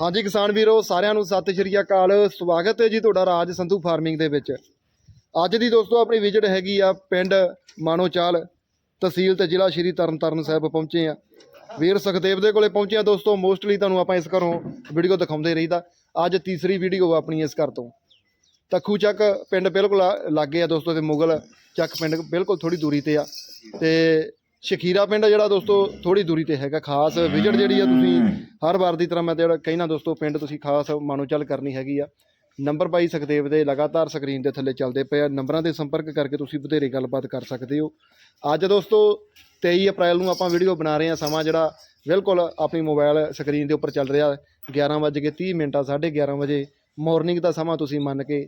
ਹਾਂਜੀ ਕਿਸਾਨ ਵੀਰੋ, ਸਾਰਿਆਂ ਨੂੰ ਸਤਿ ਸ਼੍ਰੀ ਅਕਾਲ। ਸਵਾਗਤ ਹੈ ਜੀ ਤੁਹਾਡਾ ਰਾਜ ਸੰਧੂ ਫਾਰਮਿੰਗ ਦੇ ਵਿੱਚ। ਅੱਜ ਦੀ ਦੋਸਤੋ ਆਪਣੀ ਵਿਜ਼ਿਟ ਹੈਗੀ ਆ ਪਿੰਡ ਮਾਨੋਚਾਲ ਤਹਿਸੀਲ ਤੇ ਜ਼ਿਲ੍ਹਾ ਸ਼੍ਰੀ ਤਰਨਤਾਰਨ ਸਾਹਿਬ ਪਹੁੰਚੇ ਆ। ਵੀਰ ਸੁਖਦੇਵ ਦੇ ਕੋਲੇ ਪਹੁੰਚੇ ਆ ਦੋਸਤੋ, ਮੋਸਟਲੀ ਤੁਹਾਨੂੰ ਆਪਾਂ ਇਸ ਘਰੋਂ ਵੀਡੀਓ ਦਿਖਾਉਂਦੇ ਰਹੀਦਾ। ਅੱਜ ਤੀਸਰੀ ਵੀਡੀਓ ਆਪਣੀ ਇਸ ਘਰ ਤੋਂ। ਤੱਖੂ ਚੱਕ ਪਿੰਡ ਬਿਲਕੁਲ ਲਾਗੇ ਆ ਦੋਸਤੋ ਤੇ ਮੁਗਲ ਚੱਕ ਪਿੰਡ ਬਿਲਕੁਲ ਥੋੜੀ ਦੂਰੀ ਤੇ ਆ। ਤੇ ਸ਼ਖੀਰਾ ਪਿੰਡ ਜਿਹੜਾ ਦੋਸਤੋ ਥੋੜੀ ਦੂਰੀ ਤੇ ਹੈਗਾ ਖਾਸ ਵਿਜ਼ਿਟ ਜਿਹੜੀ ਆ ਤੁਸੀਂ ਹਰ ਵਾਰ ਦੀ ਤਰ੍ਹਾਂ ਮੈਂ ਤੇ ਜਿਹੜਾ ਕਹਿਣਾ ਦੋਸਤੋ ਪਿੰਡ ਤੁਸੀਂ ਖਾਸ ਮਾਨੋ ਚੱਲ ਕਰਨੀ ਹੈਗੀ ਆ। ਨੰਬਰ ਬਾਈ ਸੁਖਦੇਵ ਦੇ ਲਗਾਤਾਰ ਸਕਰੀਨ ਦੇ ਥੱਲੇ ਚੱਲਦੇ ਪਏ ਆ। ਨੰਬਰਾਂ ਤੇ ਸੰਪਰਕ ਕਰਕੇ ਤੁਸੀਂ ਵਧੇਰੇ ਗੱਲਬਾਤ ਕਰ ਸਕਦੇ ਹੋ। ਅੱਜ ਦੋਸਤੋ 23 ਅਪ੍ਰੈਲ ਨੂੰ ਆਪਾਂ ਵੀਡੀਓ ਬਣਾ ਰਹੇ ਆ ਸਮਾਂ ਜਿਹੜਾ ਬਿਲਕੁਲ ਆਪਣੀ ਮੋਬਾਈਲ ਸਕਰੀਨ ਦੇ ਉੱਪਰ ਚੱਲ ਰਿਹਾ। 11:30 ਮਿੰਟਾਂ 11:30 ਵਜੇ ਮਾਰਨਿੰਗ ਦਾ ਸਮਾਂ ਤੁਸੀਂ ਮੰਨ ਕੇ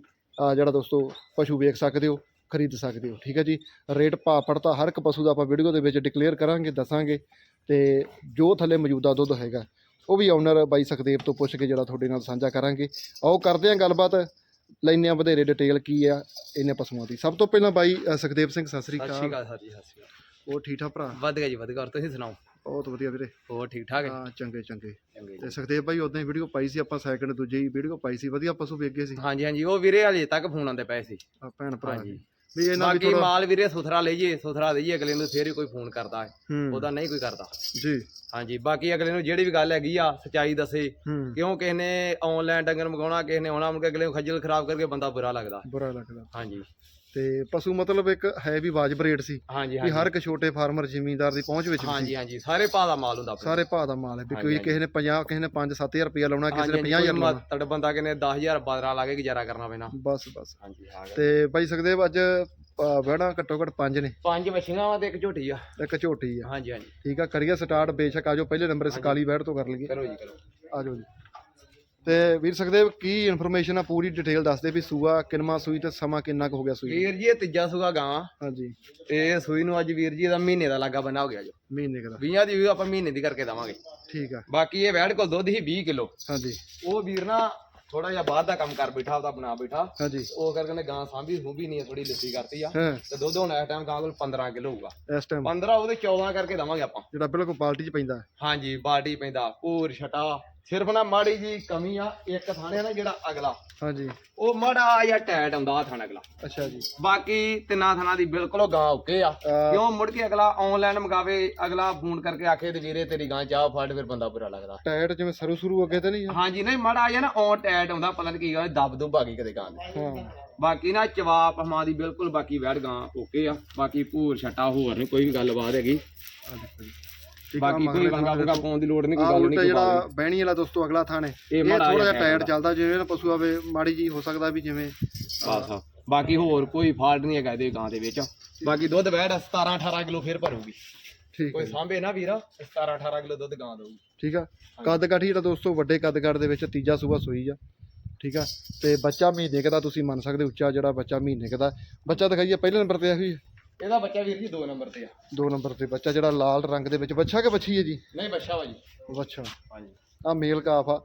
ਜਿਹੜਾ ਦੋਸਤੋ ਪਸ਼ੂ ਵੇਖ ਸਕਦੇ ਹੋ। ਖਰੀਦ ਸਕਦੇ ਹੋ ਠੀਕ ਹੈ ਜੀ? ਰੇਟ ਭਾਅ ਪੜਤਾ ਹਰ ਇੱਕ ਪਸ਼ੂ ਦਾ ਆਪਾਂ ਵੀਡੀਓ ਦੇ ਵਿੱਚ ਡਿਕਲੇਅਰ ਕਰਾਂਗੇ ਦੱਸਾਂਗੇ ਤੇ ਜੋ ਥੱਲੇ ਮੌਜੂਦਾ ਦੁੱਧ ਹੈਗਾ ਉਹ ਵੀ ਓਨਰ ਬਾਈ ਸੁਖਦੇਵ ਤੋਂ ਪੁੱਛ ਕੇ ਜਿਹੜਾ ਤੁਹਾਡੇ ਨਾਲ ਸਾਂਝਾ ਕਰਾਂਗੇ। ਆਓ ਕਰਦੇ ਹਾਂ ਗੱਲਬਾਤ ਲੈਂਦੇ ਹਾਂ ਵਧੇਰੇ ਡਿਟੇਲ ਕੀ ਆ ਇਹਨੇ ਪਸ਼ੂਆਂ ਦੀ। ਸਭ ਤੋਂ ਪਹਿਲਾਂ ਬਾਈ ਸੁਖਦੇਵ ਸਿੰਘ ਸਤਿ ਸ੍ਰੀ ਸਤਿ ਸ਼੍ਰੀ ਅਕਾਲ ਜੀ ਸਤਿ ਸ਼੍ਰੀ ਅਕਾਲ। ਉਹ ਠੀਕ ਠਾਕ ਭਰਾ? ਵਧ ਗਿਆ ਜੀ ਵਧ ਗਿਆ ਹੋਰ ਤੁਸੀਂ ਸੁਣਾਓ? ਬਹੁਤ ਵਧੀਆ ਵੀਰੇ। ਹੋਰ ਠੀਕ ਠਾਕ ਹੈ? ਚੰਗੇ ਚੰਗੇ। ਤੇ ਜੀ। ਸੁਖਦੇਵ ਬਾਈ ਉਦਾਂ ਹੀ ਵੀਡੀਓ ਪਾਈ ਸੀ ਆਪਾਂ ਸੈਕਿੰਡ ਦੂਜੀ ਵੀਡੀਓ ਪਾਈ ਸੀ। ਵਧੀਆ ਪਸ਼ੂ ਵੇਖ ਗਏ ਸੀ। ਹਾਂਜੀ ਹਾਂਜੀ ਉਹ ਵੀਰੇ ਹਲੇ ਤੱਕ ਫੋਨ ਆਉਂਦੇ ਪਏ ਸੀ। ਆ ਭੈਣ ਭਰਾ ਦੀ। ਵੀ ਇਹਨਾਂ ਵੀ ਬਾਕੀ ਥੋੜਾ ਮਾਲ ਵੀਰੇ ਸੁਥਰਾ ਲਈਏ ਸੁਥਰਾ ਦੇਈਏ ਅਗਲੇ ਨੂੰ ਫੇਰ ਹੀ ਕੋਈ ਫੋਨ ਕਰਦਾ ਹੈ। ਹੂੰ। ਉਹਦਾ ਨਹੀਂ ਕੋਈ ਕਰਦਾ। ਜੀ। ਹਾਂਜੀ ਬਾਕੀ ਅਗਲੇ ਨੂੰ ਜਿਹੜੀ ਵੀ ਗੱਲ ਹੈਗੀ ਆ ਸਚਾਈ ਦੱਸੇ। ਹੂੰ। ਕਿਉਂ ਕਿਸੇ ਨੇ ਆਨਲਾਈਨ ਡੰਗਰ ਮੰਗਾਉਣਾ ਕਿਸੇ ਨੇ ਆਉਣਾ ਮੁੜ ਕੇ ਅਗਲੇ ਨੂੰ ਖੱਜਲ ਖਰਾਬ ਕਰਕੇ ਬੰਦਾ ਬੁਰਾ ਲੱਗਦਾ। ਬੁਰਾ ਲੱਗਦਾ। ਹਾਂਜੀ। ਤੇ ਪਸ਼ੂ ਮਤਲਬ ਇੱਕ ਹੈ ਵੀ ਵਾਜਬ ਰੇਟ ਸੀ ਹਾਂਜੀ ਵੀ ਹਾਂਜੀ। ਹਰ ਇੱਕ ਛੋਟੇ ਫਾਰਮਰ ਜ਼ਿਮੀਂਦਾਰ ਦੀ ਪਹੁੰਚ ਵਿੱਚ ਵੀ ਸੀ। ਹਾਂਜੀ ਹਾਂਜੀ। ਸਾਰੇ ਭਾਅ ਦਾ ਮਾਲ ਹੁੰਦਾ ਆਪਣਾ। ਸਾਰੇ ਭਾਅ ਦਾ ਮਾਲ ਹੈ ਵੀ ਕੋਈ ਹਾਂਜੀ। ਕਿਸੇ ਨੇ 50 ਕਿਸੇ ਨੇ 5-7000 ਰੁਪਇਆ ਲਾਉਣਾ ਕਿਸੇ ਨੇ ਹਾਂਜੀ 50000 ਲਾਉਣਾ। ਤੜ ਬੰਦਾ ਕਿਨੇ 10000 12 ਲਾ ਕੇ ਗੁਜ਼ਾਰਾ ਕਰਨਾ ਪੈਣਾ। ਬਸ ਬਸ। ਹਾਂਜੀ ਗਿਆ। ਤੇ ਬਾਈ ਸੁਖਦੇਵ ਅੱਜ ਵੜਾ ਘੱਟੋ ਘੱਟ ਪੰਜ ਨੇ। ਪੰਜ ਮੱਛੀਆਂ ਵਾ ਤੇ ਇੱਕ ਝੋਟੀ ਆ। ਇੱਕ ਝੋਟੀ ਆ। ਹਾਂਜੀ ਹਾਂਜੀ। ਠੀਕ ਆ ਕਰੀਏ ਸਟਾਰਟ ਬੇਸ਼ੱਕ ਆਜੋ ਪਹਿਲੇ ਨੰਬਰ ਸਕਾਲੀ ਬੈਠ ਤੋਂ ਕਰ ਲਈਏ। ਕਰੋ ਜੀ ਕਰੋ ਆਜੋ ਜੀ। ਤੇ ਵੀਰ ਸੁਖਦੇਵ ਕੀ ਇਨਫੋਰਮੇਸ਼ਨ ਆ ਪੂਰੀ ਡਿਟੇਲ ਦੱਸ ਦੇ ਵੀ ਸੂਆ ਕਿੰਨਵਾ ਸੂਈ ਤੇ ਸਮਾਂ ਕਿੰਨਾ ਕੁ ਹੋ ਗਿਆ ਸੂਈ? ਵੀਰ ਜੀ ਇਹ ਤੀਜਾ ਸੂਗਾ ਗਾਂ। ਹਾਂਜੀ। ਤੇ ਸੂਈ ਨੂੰ ਅੱਜ ਵੀਰ ਜੀ ਦਾ ਮਹੀਨੇ ਦਾ ਲਾਗਾ ਬਣਾ ਹੋ ਗਿਆ ਜੋ। ਮਹੀਨੇ ਕੁ ਦਾ। 20 ਦੀ ਵੀ ਆਪਾਂ ਮਹੀਨੇ ਦੀ ਕਰਕੇ ਦਵਾਂਗੇ। ਠੀਕ ਆ। ਬਾਕੀ ਇਹ ਵੈੜ ਕੋਲ ਦੁੱਧ ਹੀ 20 ਕਿਲੋ। ਹਾਂਜੀ। ਉਹ ਵੀਰ ਨਾ ਥੋੜਾ ਜਿਹਾ ਬਾਹਰ ਦਾ ਕੰਮ ਕਰ ਬੈਠਾ ਉਹਦਾ ਬਣਾ ਬੈਠਾ। ਹਾਂਜੀ। ਉਹ ਕਰਕੇ ਨੇ ਗਾਂ ਸਾਂਭੀ ਸੂੰਭੀ ਨਹੀਂ ਥੋੜੀ ਲਿੱਸੀ ਕਰਤੀ ਆ। ਹਾਂ। ਤੇ ਦੁੱਧ ਹੁਣ ਇਸ ਟਾਈਮ ਗਾਂ ਕੋਲ 15 ਕਿਲੋ ਹੋਊਗਾ। ਇਸ ਟਾਈਮ 15 ਉਹਦੇ 14 ਕਰਕੇ ਦਵਾਂਗੇ ਆਪਾਂ। ਜਿਹੜਾ ਬਿਲਕੁਲ ਪਾਲਟੀ ਚ ਪੈਂਦਾ। ਹਾਂਜੀ ਬਾਡੀ ਪੈਂਦਾ ਪੂਰ ਛਟਾ। ਸਿਰਫ ਨਾ ਮਾੜੀ ਜੀ ਕਮੀ ਆ ਇੱਕ ਥਾਣੇ ਨਾ ਜਿਹੜਾ ਅਗਲਾ। ਹਾਂਜੀ। ਉਹ ਮਾੜਾ ਜਿਹਾ ਟੈਟ ਆਉਂਦਾ ਆ ਥਾਣਾ ਅਗਲਾ। ਅੱਛਾ ਜੀ। ਬਾਕੀ ਤਿੰਨਾਂ ਥਾਣਾ ਦੀ ਬਿਲਕੁਲ ਗਾਂ ਓਕੇ ਆ। ਕਿਉਂ ਮੁੜ ਕੇ ਅਗਲਾ ਆਨਲਾਈਨ ਮੰਗਾਵੇ ਅਗਲਾ ਫੋਨ ਕਰਕੇ ਆਖੇ ਤੇ ਵੀਰੇ ਤੇਰੀ ਗਾਂ ਚਾਹ ਫੜ ਫਿਰ ਬੰਦਾ ਬੁਰਾ ਲੱਗਦਾ। ਟਾਇਰ ਜਿਵੇਂ ਸਰੂ ਸਰੂ ਅੱਗੇ ਤੇ ਨਹੀਂ? ਹਾਂਜੀ ਨਹੀਂ ਮਾੜਾ ਆ ਨਾ ਔਨ ਟੈਟ ਆਉਂਦਾ ਪਤਾ ਨਹੀਂ ਕੀ ਗੱਲ ਦਬ ਦੁਬ ਆ ਗਈ ਕਦੇ ਗਾਂ ਦੀ। ਬਾਕੀ ਨਾ ਜਵਾਬ ਹਮਾਂ ਦੀ ਬਿਲਕੁਲ ਬਾਕੀ ਵੈੜ ਗਾਂ ਓਕੇ ਆ। ਬਾਕੀ ਭੂਰ ਛਟਾ ਹੋਰ ਨਹੀਂ ਕੋਈ ਵੀ ਗੱਲਬਾਤ ਹੈਗੀ। ਜੀ। ਬਾਕੀ ਕੋਈ ਵੰਗਾ ਵੰਗਾ ਪਾਉਣ ਦੀ ਲੋੜ ਨਹੀਂ ਕੋਈ ਗੱਲ ਉਲਟਾ ਨਹੀਂ ਜਿਹੜਾ ਬਹਿਣੀ ਵਾਲਾ ਦੋਸਤੋ ਅਗਲਾ ਥਾਣੇ ਇਹ ਇਹ ਮਾੜਾ ਥੋੜਾ ਜਿਹਾ ਜਿਹਾ ਟਾਇਰ ਚੱਲਦਾ ਜਿਵੇਂ ਨਾ ਪਸ਼ੂ ਆਵੇ ਮਾੜੀ ਜੀ ਹੋ ਸਕਦਾ ਵੀ ਜਿਵੇਂ ਬਸ ਬਾਕੀ ਹੋਰ ਕੋਈ ਫਾਲਟ ਨਹੀਂ ਹੈਗਾ ਇਹਦੇ ਗਾਂ ਦੇ ਵਿੱਚ। ਬਾਕੀ ਦੁੱਧ ਵੈੜ 17 18 ਕਿਲੋ ਫੇਰ ਭਰੂਗੀ। ਠੀਕ ਕੋਈ ਹੈ। ਸਾਂਭੇ ਨਾ ਵੀਰਾ 17 18 ਕਿਲੋ ਦੁੱਧ ਗਾਂ ਦਊਗੀ। ਠੀਕ ਆ। ਕੱਦ ਕਾਠੀ ਜਿਹੜਾ ਦੋਸਤੋ ਵੱਡੇ ਕੱਦ ਕਾਠ ਦੇ ਵਿੱਚ ਤੀਜਾ ਸੂਆ ਸੂਈ ਆ। ਠੀਕ ਆ। ਤੇ ਬੱਚਾ ਮਹੀਨੇ ਕੁ ਦਾ ਤੁਸੀਂ ਮੰਨ ਸਕਦੇ ਹੋ, ਉੱਚਾ ਜਿਹੜਾ ਬੱਚਾ ਮਹੀਨੇ ਕੁ ਦਾ। ਬੱਚਾ ਦਿਖਾਈਏ ਪਹਿਲੇ ਨੰਬਰ ਤੇ ਆ ਵੀ। ਇਹਦਾ ਬੱਚਾ ਵੀਰ ਜੀ 2 ਨੰਬਰ ਤੇ ਆ। ਦੋ ਨੰਬਰ ਤੇ ਬੱਚਾ ਜਿਹੜਾ ਲਾਲ ਰੰਗ ਦੇ ਵਿੱਚ ਬੱਚਾ ਕਿ ਬੱਚੀ ਹੈ ਜੀ? ਨਹੀਂ ਬੱਚਾ ਵਾ ਜੀ। ਬੱਚਾ। ਹਾਂਜੀ। ਆ ਮੇਲ ਕਾਫ ਆ।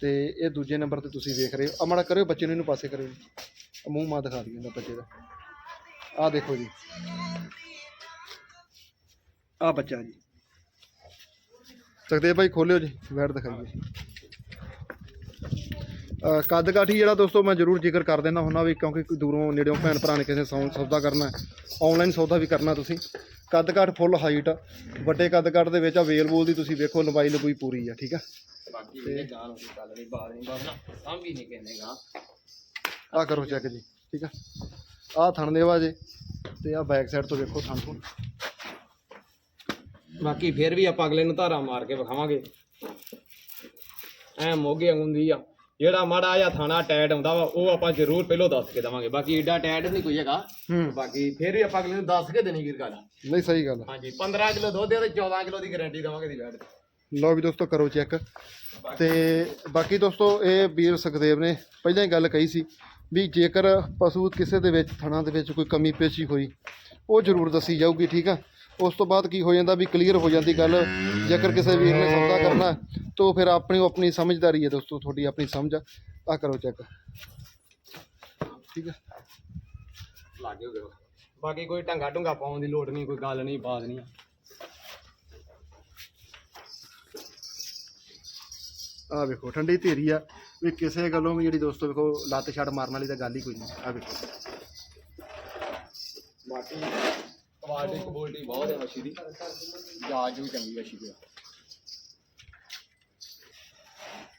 ਤੇ ਇਹ ਦੂਜੇ ਨੰਬਰ ਤੇ ਤੁਸੀਂ ਵੇਖ ਰਹੇ ਹੋ। ਅਮੜਾ ਕਰਿਓ ਬੱਚੇ ਨੂੰ ਇਹਨੂੰ ਪਾਸੇ ਕਰਿਓ ਜੀ। ਆਹ ਮੂੰਹ ਮਾ ਦਿਖਾ ਦਈਏ ਇਹਦਾ ਬੱਚੇ ਦਾ। ਆ ਦੇਖੋ ਜੀ। ਆ ਬੱਚਾ ਜੀ। ਸਕਦੇ ਭਾਈ ਖੋਲਿਓ ਜੀ। ਵੈਟ ਦਿਖਾਈਏ। ਕੱਦ ਕਾਠੀ ਜਿਹੜਾ ਦੋਸਤੋ ਮੈਂ ਜ਼ਰੂਰ ਜ਼ਿਕਰ ਕਰ ਦਿੰਦਾ ਹੁੰਦਾ ਵੀ ਕਿਉਂਕਿ ਕੋਈ ਦੂਰੋਂ ਨੇੜਿਓਂ ਭੈਣ ਭਰਾ ਨੇ ਕਿਸੇ ਸੌਦਾ ਕਰਨਾ ਆਨਲਾਈਨ ਸੌਦਾ ਵੀ ਕਰਨਾ ਤੁਸੀਂ। ਕੱਦ ਕਾਠ ਫੁੱਲ ਹਾਈਟ ਵੱਡੇ ਕੱਦ ਕਾਠ ਦੇ ਵਿੱਚ ਆ ਵੇਲ ਬੋਲ ਦੀ ਤੁਸੀਂ ਵੇਖੋ ਲੰਬਾਈ ਲੰਬੂਈ ਪੂਰੀ ਆ ਠੀਕ ਆ? ਬਾਕੀ ਇਹ ਗਾਂ ਨੂੰ ਗੱਲ ਨਹੀਂ ਬਾਤ ਨਹੀਂ ਬਸ ਨਾ ਸਾਂਭੀ ਨਹੀਂ ਕਹਿੰਦੇ ਗਾਂ। ਆ ਕਰੋ ਚੈੱਕ ਜੀ ਠੀਕ ਆ? ਆ ਥਣ ਦੇਵਾ ਜੇ ਤੇ ਆ ਬੈਕ ਸਾਈਡ ਤੋਂ ਵੇਖੋ ਥਣ ਤੋਂ ਬਾਕੀ ਫਿਰ ਵੀ ਆਪਾਂ ਅਗਲੇ ਨੂੰ ਧਾਰਾ ਮਾਰ ਕੇ ਵਿਖਾਵਾਂਗੇ। ਐ ਮੋਗੇ ਹੁੰਦੀ ਆ। ਜਿਹੜਾ ਮਾੜਾ ਜਿਹਾ ਥਾਣਾ ਟੈਟ ਆਉਂਦਾ ਵਾ ਉਹ ਆਪਾਂ ਜ਼ਰੂਰ ਪਹਿਲਾਂ ਦੱਸ ਕੇ ਦਵਾਂਗੇ। ਬਾਕੀ ਏਡਾ ਟੈਟ ਨਹੀਂ ਕੋਈ ਹੈਗਾ। ਹੂੰ। ਬਾਕੀ ਫਿਰ ਵੀ ਆਪਾਂ ਅਗਲੇ ਨੂੰ ਦੱਸ ਕੇ ਦੇਣੀ ਗੱਲ। ਨਹੀਂ ਸਹੀ ਗੱਲ ਆ। ਹਾਂਜੀ 15 ਕਿਲੋ ਦੁੱਧ ਹੈ ਤੇ 14 ਕਿਲੋ ਦੀ ਗਾਰੰਟੀ ਦਵਾਂਗੇ ਦੀ ਵੈਟ ਲਓ ਵੀ ਦੋਸਤੋ ਕਰੋ ਚੈੱਕ ਤੇ ਬਾਕੀ ਦੋਸਤੋ ਇਹ ਵੀਰ ਸੁਖਦੇਵ ਨੇ ਪਹਿਲਾਂ ਹੀ ਗੱਲ ਕਹੀ ਸੀ ਵੀ ਜੇਕਰ ਪਸ਼ੂ ਕਿਸੇ ਦੇ ਵਿੱਚ ਥਣਾ ਦੇ ਵਿੱਚ ਕੋਈ ਕਮੀ ਪੇਸ਼ੀ ਹੋਈ ਉਹ ਜ਼ਰੂਰ ਦੱਸੀ ਜਾਊਗੀ ਠੀਕ ਆ? ਉਸ ਤੋਂ ਬਾਅਦ ਕੀ ਹੋ ਜਾਂਦਾ ਵੀ ਕਲੀਅਰ ਹੋ ਜਾਂਦੀ ਗੱਲ ਜੇਕਰ ਕਿਸੇ ਵੀਰ ਨੇ ਸੌਦਾ ਕਰਨਾ ਤਾਂ ਫਿਰ ਆਪਣੀ ਆਪਣੀ ਸਮਝਦਾਰੀ ਹੈ ਦੋਸਤੋ ਤੁਹਾਡੀ ਆਪਣੀ ਸਮਝ ਆ। ਆਹ ਕਰੋ ਚੈੱਕ ਠੀਕ ਆ ਲਾਗੇ ਹੋ ਗਏ ਬਾਕੀ ਕੋਈ ਢੰਗਾ ਢੁੰਗਾ ਪਾਉਣ ਦੀ ਲੋੜ ਨਹੀਂ ਕੋਈ ਗੱਲ ਨਹੀਂ ਬਾਤ ਨਹੀਂ। ਆ ਵੇਖੋ ਠੰਡੀ ਧੀਰੀ ਆ। ਵੀ ਕਿਸੇ ਗੱਲੋਂ ਵੀ ਜਿਹੜੀ ਦੋਸਤੋ ਵੇਖੋ ਲੱਤ ਛੱਡ ਮਾਰਨ ਵਾਲੀ ਤਾਂ ਗੱਲ ਹੀ ਕੋਈ ਨਹੀਂ। ਆ ਵੇਖੋ। ਬਾਕੀ ਕੁਆਲਿਟੀ ਕੁਆਲਿਟੀ ਬਹੁਤ ਹੈ ਮੱਛੀ ਦੀ। ਜਾਜ ਵੀ ਚੰਗੀ ਮੱਛੀ ਦੀ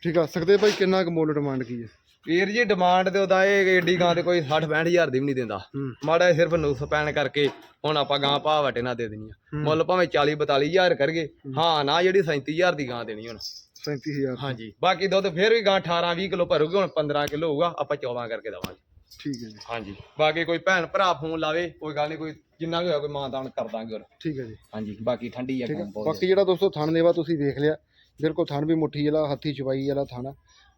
ਠੀਕ ਆ ਸਕਦੇ ਭਾਈ ਕਿੰਨਾ ਕੁ ਮੁੱਲ ਡਿਮਾਂਡ ਕੀ ਹੈ? ਵੀਰ ਜੀ ਡਿਮਾਂਡ ਤੇ ਉਹਦਾ ਇਹ ਏਡੀ ਗਾਂ ਤੇ ਕੋਈ 60 65000 ਦੀ ਵੀ ਨਹੀਂ ਦਿੰਦਾ। ਹੂੰ। ਮਾੜਾ ਸਿਰਫ ਨੁਕਸ ਪੈਣ ਕਰਕੇ ਹੁਣ ਆਪਾਂ ਗਾਂ ਭਾਅ ਵਟੇ ਨਾ ਦੇ ਦੇਣੀ ਆ। ਮੁੱਲ ਭਾਵੇਂ 40 42000 ਕਰਗੇ ਹਾਂ। ਨਾ ਜਿਹੜੀ 37000 ਦੀ ਗਾਂ ਦੇਣੀ ਹੁਣ। 37000 ਹਾਂਜੀ। ਬਾਕੀ ਦੁੱਧ ਫਿਰ ਵੀ ਗਾਂ 18 20 ਕਿਲੋ ਭਰੂਗੀ ਹੁਣ 15 ਕਿਲੋ ਹੋਊਗਾ ਆਪਾਂ 14 ਕਰਕੇ ਦਵਾਂਗੇ। ਠੀਕ ਹੈ ਜੀ। ਹਾਂਜੀ। ਬਾਕੀ ਕੋਈ ਭੈਣ ਭਰਾ ਫੋਨ ਲਾਵੇ ਕੋਈ ਗੱਲ ਨਹੀਂ ਕੋਈ ਜਿੰਨਾ ਵੀ ਹੋਇਆ ਕੋਈ ਮਾਨਦਾਨ ਕਰ ਦਾਂਗੇ ਹੋਰ। ਠੀਕ ਹੈ ਜੀ। ਹਾਂਜੀ ਬਾਕੀ ਠੰਡੀ ਆ ਠੀਕ ਗਾਂ ਹੈ ਬਹੁਤ ਬਾਕੀ ਜਿਹੜਾ ਦੋਸਤੋ ਥਣ ਦੇਵਾ ਤੁਸੀਂ ਦੇਖ ਲਿਆ ਬਿਲਕੁਲ ਥਣ ਵੀ ਮੁੱਠੀ ਵਾਲਾ ਹੱਥੀ ਚਵਾਈ ਵਾਲਾ ਥਣ ਆ।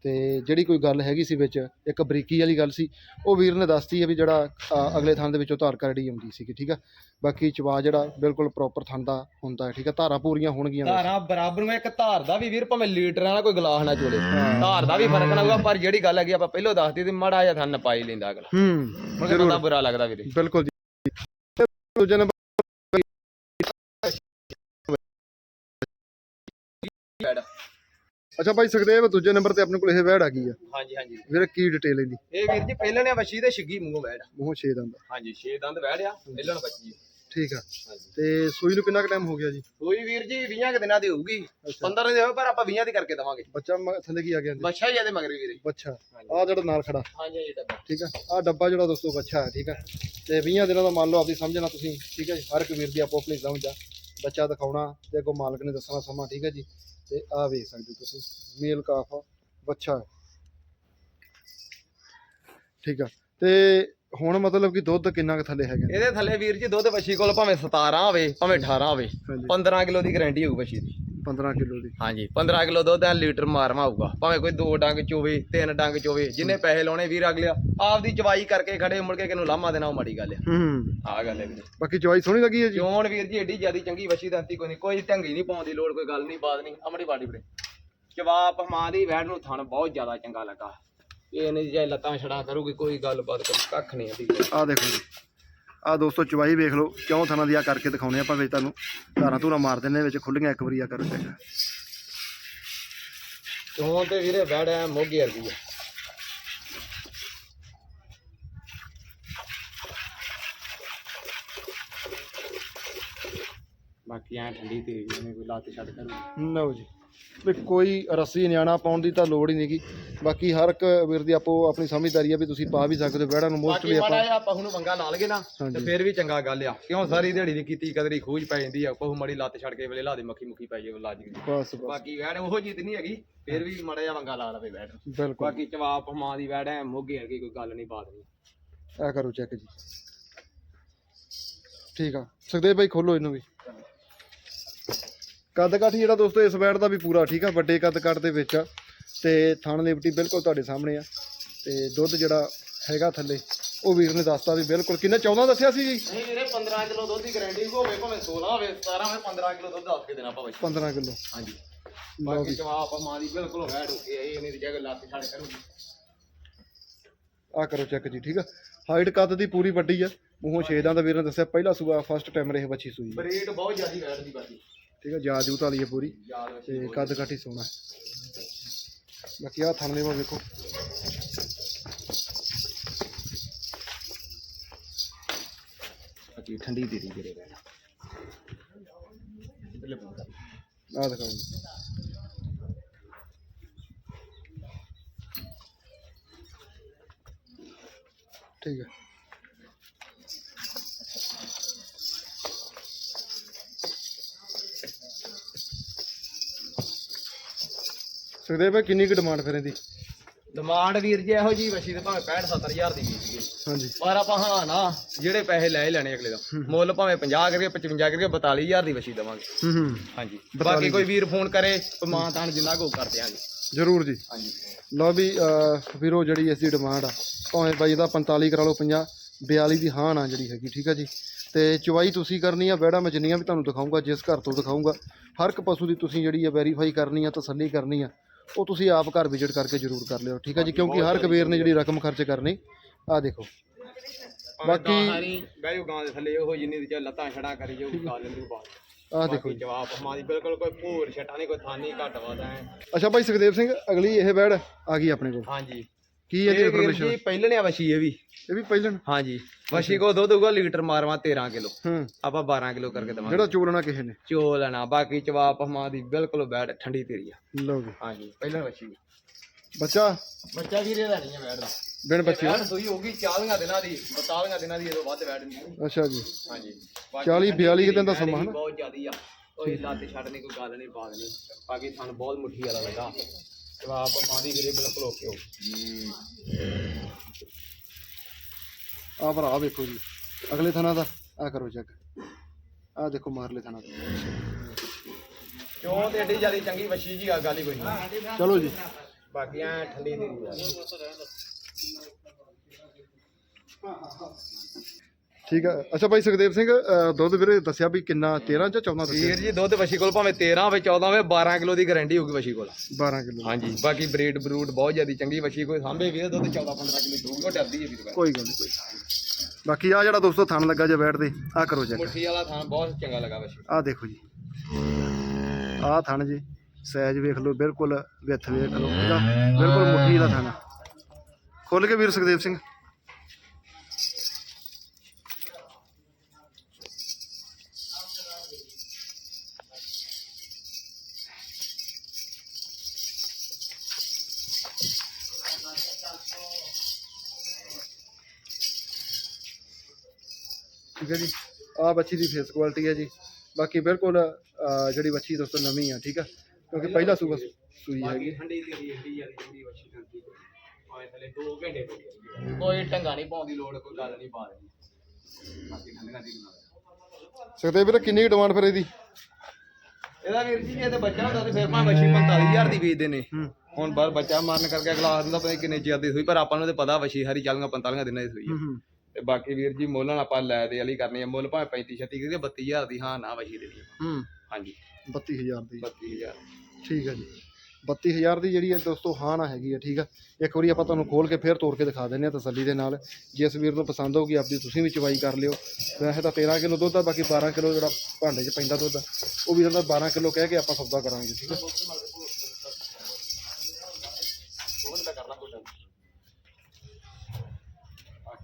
ਤੇ ਜਿਹੜੀ ਕੋਈ ਗੱਲ ਹੈਗੀ ਸੀ ਵਿੱਚ ਇੱਕ ਬਰੀਕੀ ਵਾਲੀ ਗੱਲ ਸੀ ਉਹ ਵੀਰ ਨੇ ਦੱਸਤੀ ਹੈ ਵੀ ਜਿਹੜਾ ਅ, ਅਗਲੇ ਥਣ ਦੇ ਵਿੱਚੋਂ ਧਾਰ ਕਰੜੀ ਆਉਂਦੀ ਸੀਗੀ ਠੀਕ ਆ? ਬਾਕੀ ਚਵਾ ਜਿਹੜਾ ਬਿਲਕੁਲ ਪ੍ਰੋਪਰ ਥਣ ਦਾ ਹੁੰਦਾ ਹੈ ਠੀਕ ਆ? ਧਾਰਾਂ ਪੂਰੀਆਂ ਹੋਣਗੀਆਂ ਵੈਸੇ। ਧਾਰਾਂ ਬਰਾਬਰ ਨੂੰ ਇੱਕ ਧਾਰ ਦਾ ਵੀ ਵੀਰ ਭਾਵੇਂ ਲੀਟਰਾਂ ਨਾਲ ਕੋਈ ਗਲਾਸ ਨਾ ਚੋਲੇ। ਧਾਰ ਦਾ ਵੀ ਫ਼ਰਕ ਨਾ ਹੋਊਗਾ ਪਰ ਜਿਹੜੀ ਗੱਲ ਹੈਗੀ ਆਪਾਂ ਪਹਿਲਾਂ ਦੱਸਦੀ ਤੇ ਮਾੜਾ ਜਿਹਾ ਥੰਨ ਪਾਈ ਲੈਂਦਾ ਅਗਲਾ। ਹੂੰ ਮੁੜ ਬੰਦਾ ਬੁਰਾ ਲੱਗਦਾ ਵੀਰੇ। ਬਿਲਕੁਲ ਜੀ। ਦੂਜੇ ਨੰਬਰ ਅੱਛਾ ਭਾਈ ਸੁਖਦੇਵ ਦੂਜੇ ਨੰਬਰ ਤੇ ਆਪਣੇ ਕੋਲ ਇਹ ਵੈੜ ਆ ਗਈ ਆ। ਹਾਂਜੀ ਹਾਂਜੀ। ਵੀਰ ਕੀ ਡਿਟੇਲ ਇਹਦੀ? ਇਹ ਵੀਰ ਜੀ ਪਹਿਲਾਂ ਨੇ ਵਛੀ ਤੇ ਛਿੱਗੀ ਮੂੰਹੋਂ ਬੈਠ ਮੂੰਹ ਛੇ ਦੰਦ ਹਾਂਜੀ 6 ਦੰਦ ਬੈਠ ਆ ਪਹਿਲਾਂ ਬੱਚੀ ਠੀਕ ਆ। ਤੇ ਸੂਈ ਨੂੰ ਕਿੰਨਾ ਕੁ ਟਾਈਮ ਹੋ ਗਿਆ ਜੀ? ਕੋਈ ਵੀਰ ਜੀ 20 ਕੁ ਦਿਨਾਂ ਦੀ ਹੋਊਗੀ। 15 ਦੇ ਹੋਏ ਪਰ ਆਪਾਂ 20 ਦੀ ਕਰਕੇ ਦਵਾਂਗੇ। ਬੱਚਾ ਥੱਲੇ ਕੀ ਆ ਗਿਆ ਬੱਚਾ ਹੀ ਇਹਦੇ ਮਗਰ ਵੀਰੇ। ਬੱਚਾ। ਆ ਜਿਹੜਾ ਨਾਲ ਖੜਾ। ਹਾਂਜੀ ਇਹ ਡੱਬਾ। ਠੀਕ ਆ। ਆ ਡੱਬਾ ਜਿਹੜਾ ਦੋਸਤੋ ਬੱਚਾ ਹੈ ਠੀਕ ਆ। ਤੇ 20 ਦਿਨਾਂ ਦਾ ਮੰਨ ਲਓ ਆਪਦੀ ਸਮਝਣਾ ਤੁਸੀਂ ਠੀਕ ਹੈ ਜੀ। ਹਰ ਇੱਕ ਵੀਰ ਦੀ ਆਪੋ ਆਪਣੀ ਸਮਝ ਆ। ਬੱਚਾ ਦਿਖਾਉਣਾ ਤੇ ਅੱਗੋਂ ਮਾਲਕ ਨੇ ਦੱਸਣਾ ਸਮਾਂ ਠੀਕ ਹੈ ਜੀ। ਤੇ ਆ ਵੇਖ ਸਕਦੇ ਹੋ ਤੁਸੀਂ ਮੇਲ ਕਾਫ ਬੱਚਾ ਠੀਕ ਆ ਤੇ ਹੁਣ ਮਤਲਬ ਕਿ ਦੁੱਧ ਕਿੰਨਾ ਕੁ ਥੱਲੇ ਹੈਗਾ? ਇਹਦੇ ਥੱਲੇ ਵੀਰ ਜੀ ਦੁੱਧ ਵਛੀ ਕੋਲ ਭਾਵੇਂ 17 ਹੋਵੇ ਭਾਵੇਂ 18 ਹੋਵੇ ਹਾਂਜੀ। 15 ਕਿਲੋ ਦੀ ਗਾਰੰਟੀ ਹੋਊ ਵਛੀ ਦੀ। 15 ਕਿਲੋ ਦੀ। ਹਾਂਜੀ 15 ਕਿਲੋ ਦੁੱਧ ਆ ਲੀਟਰ ਆਊਗਾ ਭਾਵੇਂ ਕੋਈ ਦੋ ਡੰਗ ਚੋਵੇ ਤਿੰਨ ਡੰਗ ਚੋਵੇ ਜਿੰਨੇ ਪੈਸੇ ਲਾਉਣੇ ਵੀਰ ਅਗਲਿਆ ਆਪਦੀ ਚਵਾਈ ਕਰਕੇ ਖੜੇ ਮੁੜ ਕੇ ਕਿਨੂੰ ਲਾਮਾ ਦੇਣਾ ਉਹ ਮਾੜੀ ਗੱਲ ਆ। ਹੂੰ। ਆਹ ਗੱਲ ਹੈ ਵੀਰੇ। ਬਾਕੀ ਚੋਈ ਸੋਹਣੀ ਲੱਗੀ ਹੈ ਜੀ? ਚੋਣ ਵੀਰ ਜੀ ਏਡੀ ਜਿਆਦੀ ਚੰਗੀ ਵਛੀ ਦੰਤੀ ਕੋਈ ਨਹੀਂ ਕੋਈ ਢੰਗੀ ਨਹੀਂ ਪਾਉਣ ਦੀ ਲੋੜ ਕੋਈ ਗੱਲ ਨਹੀਂ ਬਾਤ ਨਹੀਂ। ਅਮੜੀ ਬਾੜੀ ਵੀਰੇ। ਜਵਾਬ ਮਾਂ ਦੀ ਵੈੜ ਨੂੰ ਥਣ ਬਹੁਤ ਜ਼ਿਆਦਾ ਚੰਗਾ ਲੱਗਾ। ਇਹ ਨਹੀਂ ਜੇ ਲੱਤਾਂ ਛੜਾ ਕਰੂਗੀ ਕੋਈ ਗੱਲਬਾਤ ਕੱਖ ਨਹੀਂ ਆਦੀ ਆ ਦੇਖੋ ਜੀ। ਆ ਦੋਸਤੋ ਚਵਾਈ ਵੇਖ ਲਓ ਕਿਉਂ ਥਾਣਾ ਦੀ ਆ ਕਰਕੇ ਦਿਖਾਉਣੇ ਆਪਾਂ ਵਿੱਚ ਤੁਹਾਨੂੰ। ਧਾਰਾਂ ਧੂਰਾਂ ਮਾਰ ਦਿੰਨੇ ਵਿੱਚ ਖੁੱਲੀਆਂ ਇੱਕ ਵਾਰੀ ਆ ਕਰੋ ਚੈੱਕ ਚੋਣ ਤੇ ਵੀਰੇ ਐ ਮੋਗੀ ਵਰਗੀ ਆ। ਬਾਕੀ ਐ ਠੰਡੀ ਤੇ ਇਹਨੇ ਕੋਈ ਲੱਤ ਛੱਡ ਕਰੂ ਲਓ ਜੀ। ਵੀ ਕੋਈ ਰੱਸੀ ਨਿਆਣਾ ਪਾਉਣ ਦੀ ਤਾਂ ਲੋੜ ਹੀ ਨਹੀਂਗੀ ਬਾਕੀ ਹਰ ਇੱਕ ਵੀਰ ਦੀ ਆਪੋ ਆਪਣੀ ਸਮਝਦਾਰੀ ਆ ਵੀ ਤੁਸੀਂ ਪਾ ਵੀ ਸਕਦੇ ਹੋ ਬੈੜਾਂ ਨੂੰ ਮੋਸਟਲੀ ਬਾਕੀ ਮਾੜਾ ਆਪਾਂ ਜਿਹਾ ਆਪਾਂ ਹੁਣ ਮੰਗਾ ਲਾ ਲਗੇ ਨਾ ਤੇ ਹਾਂਜੀ। ਫੇਰ ਵੀ ਚੰਗਾ ਗੱਲ ਆ। ਕਿਉਂ ਸਾਰੀ ਦਿਹਾੜੀ ਦੀ ਕੀਤੀ ਕਦਰੀ ਖੂਜ ਪੈ ਜਾਂਦੀ ਆ ਕੋਹ ਮੜੀ ਲੱਤ ਛੱਡ ਕੇ ਵੇਲੇ ਲਾ ਦੇ ਮੱਖੀ ਮੁੱਖੀ ਪੈ ਜੇ ਲਾਜ ਦੀ ਬਸ ਬਸ। ਬਾਕੀ ਵੈੜ ਉਹੋ ਜੀ ਤੇ ਨਹੀਂ ਹੈਗੀ ਫੇਰ ਵੀ ਮਾੜਾ ਜਿਹਾ ਮੰਗਾ ਲਾ ਲਵੇ ਵੈੜ ਬਿਲਕੁਲ। ਬਾਕੀ ਜਵਾਬ ਮਾਂ ਦੀ ਵੈੜ ਐ ਮੋਗੇ ਵਰਗੀ ਕੋਈ ਗੱਲ ਨਹੀਂ ਬਾਤ ਨਹੀਂ। ਆ ਕਰੋ ਚੈੱਕ ਜੀ। ਠੀਕ ਆ। ਸੁਖਦੇਵ ਭਾਈ ਖੋਲੋ ਇਹਨੂੰ ਵੀ। ਕੱਦ ਕਾਠ ਜਿਹੜਾ ਦੋਸਤੋ ਇਸ ਬੈਡ ਦਾ ਵੀ ਪੂਰਾ ਠੀਕ ਆ ਵੱਡੇ ਕੱਦ ਕਾਠ ਦੇ ਵਿੱਚ ਆ। ਤੇ ਥਣ ਲਿਪਟੀ ਬਿਲਕੁਲ ਤੁਹਾਡੇ ਸਾਹਮਣੇ ਆ ਤੇ ਦੁੱਧ ਜਿਹੜਾ ਹੈਗਾ ਥੱਲੇ ਉਹ ਵੀਰ ਨੇ ਦੱਸਤਾ ਵੀ ਬਿਲਕੁਲ ਕਿੰਨਾ 14 ਦੱਸਿਆ ਸੀ ਜੀ? ਨਹੀਂ ਵੀਰੇ 15 ਕਿਲੋ ਦੁੱਧ ਦੀ ਗਾਰੰਟੀ ਹੋਵੇ ਭਾਵੇਂ 16 ਹੋਵੇ 17 ਹੋਵੇ 15 ਕਿਲੋ ਦੁੱਧ ਦੱਸ ਕੇ ਦੇਣਾ ਭਾਵੇਂ 15 ਕਿਲੋ। ਹਾਂਜੀ। ਬਾਕੀ ਜਵਾਬ ਮਾਂ ਦੀ ਬਿਲਕੁਲ ਵੈੜ ਹੋ ਕੇ ਇਹ ਨਹੀਂ ਦੀ ਜਗ੍ਹਾ ਲੱਤ ਛੱਡ ਕਰੂਗੀ ਆ ਕਰੋ ਚੈੱਕ ਜੀ ਠੀਕ ਆ? ਹਾਈਟ ਕੱਦ ਦੀ ਪੂਰੀ ਵੱਡੀ ਆ। ਮੂੰਹੋਂ ਛੇਦਾਂ ਦਾ ਵੀਰ ਨੇ ਦੱਸਿਆ ਪਹਿਲਾ ਸੂਆ ਫਸਟ ਟਾਈਮ ਰਹੇ ਬੱਚੀ ਸੂਈ। ਆ। ਬਰੀਡ ਬਹੁਤ ਜ਼ਿਆਦੀ ਵੈੜ ਦੀ ਬਾਕੀ। ਠੀਕ ਆ ਜਾਜੂਤ ਵਾਲੀ ਆ ਪੂਰੀ। ਤੇ ਕੱਦ ਕਾਠੀ ਸੋਹਣਾ। ਬਾਕੀ ਆ ਥਣ ਲੈਵਾ ਵੇਖੋ। ਬਾਕੀ ਠੰਡੀ ਦੇ ਦੀ ਇਧਰਲੇ ਪਾਸੇ ਆ ਦਿਖਾਓ ਜੀ। ਠੀਕ ਹੈ। ਸੁਖਦੇਵ ਭਾਈ ਕਿੰਨੀ ਕੁ ਡਿਮਾਂਡ ਫਿਰ ਇਹਦੀ? ਡਿਮਾਂਡ ਵੀਰ ਜੀ ਇਹੋ ਜੀ ਵਸ਼ੀ ਦੇ ਭਾਵੇਂ 65 70000 ਦੀ ਵੀ ਸੀਗੀ ਹਾਂਜੀ। ਪਰ ਆਪਾਂ ਹਾਂ ਨਾ ਜਿਹੜੇ ਪੈਸੇ ਲੈ ਹੀ ਲੈਣੇ ਅਗਲੇ ਦਾ। ਮੁੱਲ ਭਾਵੇਂ 50 ਕਰਕੇ 55 ਕਰਕੇ 42000 ਦੀ ਵਸ਼ੀ ਦੇਵਾਂਗੇ। ਹੂੰ ਹੂੰ। ਹਾਂਜੀ। ਬਾਕੀ ਕੋਈ ਵੀਰ ਫੋਨ ਕਰੇ ਮਾਂ ਤਾਨ ਜਿੰਨਾ ਕੋ ਕਰ ਦਿਆਂਗੇ। ਜ਼ਰੂਰ ਜੀ। ਹਾਂਜੀ। ਲਓ ਵੀ ਵੀਰੋ ਜਿਹੜੀ ਇਸ ਦੀ ਡਿਮਾਂਡ ਆ ਭਾਵੇਂ ਬਾਈ ਦਾ 45 ਕਰਾ ਲਓ 50 42 ਦੀ ਹਾਂ ਨਾ ਜਿਹੜੀ ਹੈਗੀ ਠੀਕ ਆ ਜੀ। ਤੇ ਚਵਾਈ ਤੁਸੀਂ ਕਰਨੀ ਆ ਬੈੜਾ ਮੈਂ ਜਿੰਨੀਆਂ ਵੀ ਤੁਹਾਨੂੰ ਦਿਖਾਊਂਗਾ ਜਿਸ ਘਰ ਤੋਂ ਦਿਖਾਊਂਗਾ ਹਰ ਇੱਕ ਪਸ਼ੂ ਦੀ ਤੁਸੀਂ ਜਿਹੜੀ ਆ ਵੈਰੀਫਾਈ ਕਰਨੀ ਆ ਤਸੱਲੀ ਕਰਨੀ ਆ। ਉਹ ਤੁਸੀਂ ਆਪ ਘਰ ਵਿਜ਼ਿਟ ਕਰਕੇ ਜ਼ਰੂਰ ਕਰ ਲਿਓ ਠੀਕ ਆ ਜੀ? ਕਿਉਂਕਿ ਹਰ ਇੱਕ ਵੀਰ ਨੇ ਜਿਹੜੀ ਰਕਮ ਖਰਚ ਕਰਨੀ ਆ ਦੇਖੋ। ਬਾਕੀ ਬਹਿ ਜਾਓ ਗਾਂ ਦੇ ਥੱਲੇ ਉਹ ਜਿੰਨੀ ਦੀ ਲੱਤਾਂ ਛੜਾ ਕਰੀ ਜਾਊ ਗਾ ਲੈਂਦੇ ਬਾਅਦ ਆਹ ਦੇਖੋ ਜੀ। ਜਵਾਬ ਹਮਾਰੀ ਬਿਲਕੁਲ ਕੋਈ ਭੂਰ ਛਟਾ ਨਹੀਂ ਕੋਈ ਥਾਨੀ ਘੱਟ ਵਾਦਾ ਹੈ। ਅੱਛਾ ਭਾਈ ਸੁਖਦੇਵ ਸਿੰਘ ਅਗਲੀ ਇਹ ਬੈੜ ਆ ਗਈ ਆਪਣੇ ਕੋਲ। ਹਾਂਜੀ। ਕੀ ਹੈ ਜੀ ਇਹ ਵੀਰ ਇਨਫੋਰਮੇਸ਼ਨ ਜੀ ਪਹਿਲਣਿਆ ਵਸ਼ੀ ਇਹ ਵੀ। ਇਹ ਵੀ ਪਹਿਲਣ? ਹਾਂਜੀ ਵਸ਼ੀ ਕੋ ਦੁੱਧ ਹੋਊਗਾ ਲੀਟਰ ਮਾਰਵਾ 13 ਕਿਲੋ। ਹੂੰ। ਆਪਾਂ 12 ਕਿਲੋ ਕਰਕੇ ਦਵਾਂਗੇ। ਜਿਹੜਾ ਚੋਲਣਾ ਕਿਸੇ ਨੇ। ਚੋ ਲੈਣਾ ਬਾਕੀ ਜਵਾਬ ਹਮਾਰੀ ਬਿਲਕੁਲ ਬੈਠ ਠੰਡੀ ਤੇਰੀ ਆ। ਲਓ ਜੀ। ਹਾਂਜੀ ਪਹਿਲਣ ਵਸ਼ੀ ਬੱਚਾ? ਬੱਚਾ ਵੀਰੇ ਦਾ ਨਹੀਂ ਹੈ ਦਾ। ਬਿਨ ਬੱਚੇ ਬੈਠ ਸੂਈ ਹੋਊਗੀ 40 ਦਿਨਾਂ ਦੀ 42 ਦਿਨਾਂ ਦੀ ਇਹ ਤੋਂ ਵੱਧ ਬੈਠ ਨਹੀਂ ਅੱਛਾ ਜੀ। ਹਾਂਜੀ। 40 42 ਕੁ ਦਿਨ ਦਾ ਸਮਾਂ ਹਨਾ? ਬਹੁਤ ਜ਼ਿਆਦੀ ਆ। ਕੋਈ ਲੱਤ ਛੱਡਣੀ ਕੋਈ ਗੱਲ ਨਹੀਂ ਬਾਤ ਨਹੀਂ ਬਾਕੀ ਸਾਨੂੰ ਬਹੁਤ ਮੁੱਠੀ ਵਾਲਾ ਲੱਗਾ। ਜਵਾਬ ਮਾਦੀ ਵੀਰੇ ਬਿਲਕੁਲ ਓਕੇ ਹੋ ਆ ਭਰਾ ਵੇਖੋ ਜੀ ਅਗਲੇ ਥਾਣਾ ਦਾ ਆ ਕਰੋ ਚੈੱਕ ਆ ਦੇਖੋ ਮਾਰਲੇ ਥਾਣਾ ਦਾ। ਕਿਉਂ ਤੇ ਏਡੀ ਜਿਆਦੀ ਚੰਗੀ ਵਸ਼ੀ ਜੀ ਆ ਗੱਲ ਹੀ ਕੋਈ ਨਹੀਂ। ਚਲੋ ਜੀ। ਬਾਕੀ ਐ ਠੰਡੀ ਦੀ ਠੀਕ ਆ। ਅੱਛਾ ਭਾਈ ਸੁਖਦੇਵ ਸਿੰਘ ਅ, ਦੁੱਧ ਵੀਰੇ ਦੱਸਿਆ ਵੀ ਕਿੰਨਾ 13 ਜਾਂ 14 ਦੱਸਿਆ? ਵੀਰ ਜੀ ਦੁੱਧ ਵਸ਼ੀ ਕੋਲ ਭਾਵੇਂ 13 ਹੋਵੇ 14 ਹੋਵੇ 12 ਕਿਲੋ ਦੀ ਗਾਰੰਟੀ ਹੋਊਗੀ ਵਸ਼ੀ ਕੋਲ। 12 ਕਿਲੋ ਹਾਂਜੀ ਬਾਕੀ ਬਰੀਡ ਬਰੂਡ ਬਹੁਤ ਜ਼ਿਆਦੀ ਚੰਗੀ ਵਸ਼ੀ ਕੋਈ ਸਾਂਭੇ ਵੀ ਦੁੱਧ 14 15 ਕਿਲੋ ਦਊਗਾ ਡਰਦੀ ਹੈ ਵੀਰ ਕੋਈ ਗੱਲ ਨਹੀਂ ਕੋਈ ਗੱਲ ਨੀ। ਬਾਕੀ ਆ ਜਿਹੜਾ ਦੋਸਤੋ ਥਣ ਲੱਗਾ ਜੇ ਬੈਠਦੇ ਆ ਕਰੋ ਚੈੱਕ ਮੁੱਠੀ ਵਾਲਾ ਥਾਂ ਬਹੁਤ ਚੰਗਾ ਲੱਗਾ ਵਸ਼ੀ। ਆ ਦੇਖੋ ਜੀ। ਆ ਥਣ ਜੀ ਸਾਈਜ਼ ਵੇਖ ਲਓ ਬਿਲਕੁਲ ਵਿੱਥ ਵੇਖ ਲਓ ਇਹਦਾ ਬਿਲਕੁਲ ਮੁੱਠੀ ਦਾ ਥਣ ਖੁੱਲ ਕੇ ਵੀਰ ਸੁਖਦੇਵ ਸਿੰਘ। ਠੀਕ ਹੈ ਜੀ। ਆ ਬੱਚੀ ਦੀ ਫੇਸ ਕੁਆਲਿਟੀ ਹੈ ਜੀ। ਬਾਕੀ ਬਿਲਕੁਲ ਜਿਹੜੀ ਬੱਚੀ ਦੋਸਤੋ ਨਵੀਂ ਆ ਠੀਕ ਆ। ਕਿਉਂਕਿ ਪਹਿਲਾ ਸੂਬਾ ਸੂਈ ਹੈਗੀ ਬਾਕੀ ਠੰਡੀ ਦੀ ਜਿਆਦੀ ਚੰਗੀ ਵਸ਼ੀ ਕਰਦੀ ਆਏ ਥਲੇ 2 ਘੰਟੇ ਕੋਈ ਟੰਗਾ ਨਹੀਂ ਪਾਉਣ ਦੀ ਲੋੜ ਕੋਈ ਗੱਲ ਨਹੀਂ ਪਾ ਰਹੀ ਬਾਕੀ ਠੰਡੀਆਂ ਦੀ ਬਣਾ ਸੁਖਦੇਵ ਵੀਰ ਕਿੰਨੀ ਡਿਮਾਂਡ ਫਿਰ ਇਹਦੀ? ਇਹਦਾ ਵੀਰ ਜੀ ਜੇ ਤੇ ਬੱਚਾ ਹੁੰਦਾ ਤੇ ਫਿਰ ਭਾਵੇਂ ਵਸ਼ੀ 45000 ਦੀ ਵੇਚਦੇ ਨੇ। ਹੂੰ। ਹੁਣ ਬਾਹਰ ਬੱਚਾ ਮਾਰਨ ਕਰਕੇ ਅਗਲਾ ਆ ਦਿੰਦਾ ਪਤਾ ਕਿੰਨੇ ਚਿਰ ਦੀ ਸੂਈ ਪਰ ਆਪਾਂ ਨੂੰ ਤੇ ਪਤਾ ਵਸ਼ੀ ਹਰੀ 40 45 ਦਿਨਾਂ ਦੀ ਸੂਈ ਹੈ ਹੂੰ। ਤੇ ਬਾਕੀ ਵੀਰ ਜੀ ਮੁੱਲ ਨਾਲ ਆਪਾਂ ਲੈ ਦੇ ਵਾਲੀ ਕਰਨੀ ਹੈ ਮੁੱਲ ਭਾਵੇਂ 35 36 ਕਿਉਂਕਿ 32000 ਦੀ ਹਾਂ ਨਾ ਵਸ਼ੀ ਦੇਣੀ ਹੈ। ਹੂੰ। ਹਾਂਜੀ। 32000 ਦੀ। 32000 ਠੀਕ ਹੈ ਜੀ। 32000 ਦੀ ਜਿਹੜੀ ਹੈ ਦੋਸਤੋ ਹਾਂ ਨਾ ਹੈਗੀ ਹੈ ਠੀਕ ਆ। ਇੱਕ ਵਾਰੀ ਆਪਾਂ ਤੁਹਾਨੂੰ ਖੋਲ ਕੇ ਫੇਰ ਤੋੜ ਕੇ ਦਿਖਾ ਦਿੰਦੇ ਆ ਤਸੱਲੀ ਦੇ ਨਾਲ। ਜਿਸ ਵੀਰ ਨੂੰ ਪਸੰਦ ਹੋਊਗੀ ਆਪਦੀ ਤੁਸੀਂ ਵੀ ਚਵਾਈ ਕਰ ਲਿਓ। ਵੈਸੇ ਤਾਂ 13 ਕਿਲੋ ਦੁੱਧ ਆ ਬਾਕੀ 12 ਕਿਲੋ ਜਿਹੜਾ ਭਾਂਡੇ 'ਚ ਪੈਂਦਾ ਦੁੱਧ ਆ, ਉਹ ਵੀ ਹੁੰਦਾ 12 ਕਿਲੋ ਕਹਿ ਕੇ ਆਪਾਂ ਸੌਦਾ ਕਰਾਂਗੇ ਠੀਕ ਆ।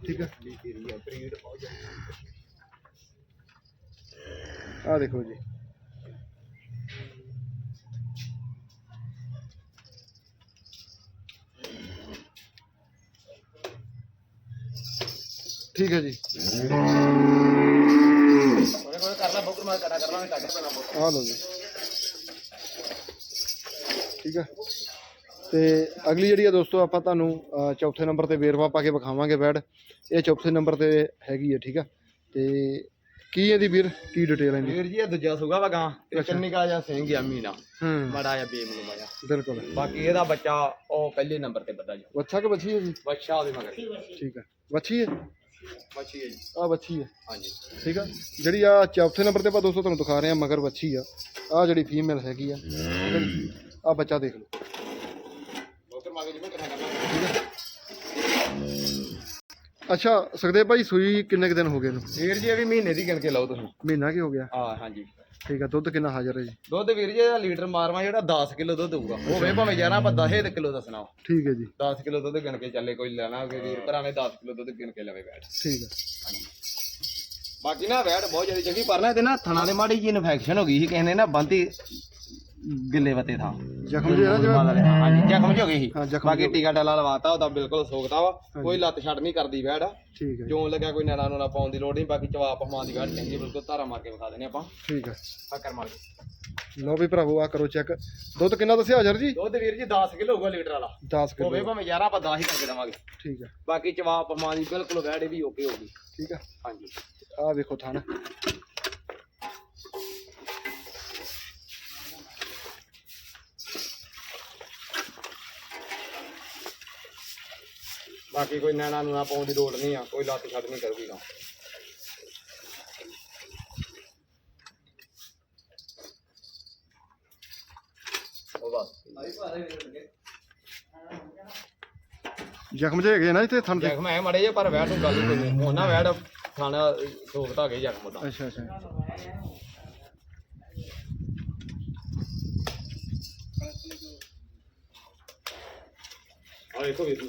ਠੀਕ ਹੈ। ਬਰੀਡ ਬਹੁਤ ਜ਼ਿਆਦਾ ਆ ਦੇਖੋ ਜੀ। ਠੀਕ ਹੈ ਜੀ। ਉਹਨੇ ਕੋਈ ਕਰਨਾ ਬੁੱਕ ਮੈਂ ਕਰਾ ਕਰਨਾ ਕੱਟ ਪੈਣਾ ਬੁੱਕ। ਆ ਲਓ ਜੀ। ਠੀਕ ਹੈ। ਤੇ ਅਗਲੀ ਜਿਹੜੀ ਆ ਦੋਸਤੋ ਆਪਾਂ ਤੁਹਾਨੂੰ ਚੌਥੇ ਨੰਬਰ ਤੇ ਵੇਰਵਾ ਪਾ ਕੇ ਵਿਖਾਵਾਂਗੇ ਬੈਡ। ਇਹ ਚੌਥੇ ਨੰਬਰ ਤੇ ਹੈਗੀ ਹੈ ਠੀਕ ਆ? ਤੇ ਕੀ ਇਹਦੀ ਵੀਰ? ਕੀ ਡਿਟੇਲ ਹੈ ਇਹਦੀ? ਵੀਰ ਜੀ ਇਹ ਦੂਜਾ ਸੁਗਾ ਵਾ ਗਾਂ। ਤੇ ਚੰਨਿਕਾ ਜਾਂ ਸਿੰਘ ਆ ਮੀਨਾ। ਹੂੰ। ਮੜਾ ਜਾਂ ਬੇਮ ਨੂੰ ਮਾਇਆ ਬਿਲਕੁਲ। ਬਾਕੀ ਇਹਦਾ ਬੱਚਾ ਉਹ ਪਹਿਲੇ ਨੰਬਰ ਤੇ ਬੱਦਾ ਜੀ। ਬੱਚਾ ਕਿ ਬੱਚੀ ਹੈ ਜੀ? ਬੱਚਾ ਉਹਦੇ ਮਗਰ। ਠੀਕ ਹੈ ਬੱਚੀ ਹੈ ਬੱਚੀ ਹੈ ਜੀ। ਆ ਬੱਚੀ ਹੈ ਹਾਂਜੀ। ਠੀਕ ਆ। ਜਿਹੜੀ ਆ ਚੌਥੇ ਨੰਬਰ ਤੇ ਆਪਾਂ ਦੋਸਤੋ ਤੁਹਾਨੂੰ ਦਿਖਾ ਰਹੇ ਆ ਮਗਰ ਬੱਚੀ ਆ। ਆ ਜਿਹੜੀ ਫੀਮੇਲ ਹੈਗੀ ਆ ਆ ਬੱਚਾ ਦੇਖ ਲਓ। ਡਾਕਟਰ ਮਾਗੇ ਜੀ ਮੈਂ ਕਿਹਾ ਕਰਨਾ। ਅੱਛਾ ਸੁਖਦੇਵ ਭਾਈ ਸੂਈ ਕਿੰਨੇ ਕੁ ਦਿਨ ਹੋ ਗਏ ਇਹਨੂੰ? ਵੀਰ ਜੀ ਇਹ ਵੀ ਮਹੀਨੇ ਦੀ ਗਿਣ ਕੇ ਲਾਓ ਤੁਸੀਂ। ਮਹੀਨਾ ਕੀ ਹੋ ਗਿਆ? ਹਾਂ ਹਾਂਜੀ। ਠੀਕ ਆ ਦੁੱਧ ਕਿੰਨਾ ਹਾਜ਼ਰ ਹੈ ਜੀ? ਦੁੱਧ ਵੀਰ ਜੀ ਇਹਦਾ ਲੀਟਰ ਮਾਰਵਾ ਜਿਹੜਾ 10 ਕਿਲੋ ਦੁੱਧ ਹੋਊਗਾ। ਹੋਵੇ ਭਾਵੇਂ 11 ਆਪਾਂ 10 ਕਿਲੋ ਦੱਸਣਾ। ਠੀਕ ਹੈ ਜੀ। 10 ਕਿਲੋ ਦੁੱਧ ਗਿਣ ਕੇ ਚੱਲੇ ਕੋਈ ਲੈਣਾ ਹੋਵੇ ਵੀਰ ਭਰਾ ਨੇ 10 ਕਿਲੋ ਦੁੱਧ ਗਿਣ ਕੇ ਲਵੇ ਬੈਠ। ਠੀਕ ਆ। ਬਾਕੀ ਨਾ ਵੈਟ ਬਹੁਤ ਜ਼ਿਆਦਾ ਚੰਗੀ ਪਰ ਨਾ ਇਹਦੇ ਨਾ ਥਣਾ ਦੇ ਮਾੜੀ ਜੀ ਇਨਫੈਕਸ਼ਨ ਹੋ ਗਈ ਸੀ ਕਿਸੇ ਨੇ ਨਾ ਬੰਦੀ ਗਿੱਲੇ ਵਤੇ ਥਾਂ। ਜ਼ਖਮ ਜਿਹੜਾ ਜਿਹੜਾ ਹਾਂਜੀ ਜ਼ਖਮ ਹੋ ਗਈ ਸੀ। ਹਾਂ ਬਾਕੀ ਟੀਕਾ ਟਾਲਾ ਲਵਾਤਾ ਉਹਦਾ ਬਿਲਕੁਲ ਸੋਖਤਾ ਵਾ। ਕੋਈ ਲੱਤ ਛੱਡ ਨਹੀਂ ਕਰਦੀ ਵੈਟ ਠੀਕ ਹੈ ਜੀ, ਲੱਗਿਆ ਕੋਈ ਨੈਣਾ ਨੂਣਾ ਪਾਉਣ ਦੀ ਲੋੜ ਨਹੀਂ ਬਾਕੀ ਜਵਾਬ ਹਮਾਂ ਦੀ ਵੈਟ ਚੰਗੀ ਬਿਲਕੁਲ ਧਾਰਾ ਮਾਰ ਕੇ ਵਿਖਾ ਦਿੰਦੇ ਆਪਾਂ। ਠੀਕ ਆ ਫੱਕਰ ਮਾਰ ਕੇ। ਲਓ ਵੀ ਭਰਾਵੋ ਆ ਕਰੋ ਚੈੱਕ। ਦੁੱਧ ਕਿੰਨਾ ਦੱਸਿਆ ਹਾਜ਼ਰ ਜੀ? ਦੁੱਧ ਵੀਰ ਜੀ 10 ਕਿਲੋ ਹੋਊਗਾ ਲੀਟਰ ਵਾਲਾ। 10 ਹੋਵੇ ਕਿਲੋ ਭਾਵੇਂ 11 ਆਪਾਂ 10 ਹੀ ਕਰਕੇ ਦੇਵਾਂਗੇ। ਠੀਕ ਆ ਬਾਕੀ ਜਵਾਬ ਹਮਾਂ ਦੀ ਬਿਲਕੁਲ ਵੈਟ ਵੀ ਓਕੇ ਹੋਊਗੀ ਠੀਕ ਆ ਹਾਂਜੀ। ਆ ਵੇਖੋ ਥਣ। ਬਾਕੀ ਕੋਈ ਨੈਣਾ ਨੂੰ ਆ ਪਾਉਣ ਦੀ ਲੋੜ ਨਹੀਂ ਆ ਕੋਈ ਲੱਤ ਛੱਡ ਨਹੀਂ ਕਰੂਗੀ ਨਾ। ਜ਼ਖਮ ਜੇ ਹੈਗੇ ਨਾ ਇੱਥੇ ਥਣ ਤੇ? ਜ਼ਖਮ ਐ ਮੜੇ ਜੇ ਪਰ ਵੈਟ ਨੂੰ ਗੱਲ ਕੋਈ ਨਹੀਂ ਉਹਨਾਂ ਵੈਟ ਥਾਣਾ ਸੋਕਤਾ ਗਈ ਜ਼ਖਮ ਦਾ ਅੱਛਾ ਅੱਛਾ। ਆ ਦੇਖੋ ਵੀਰ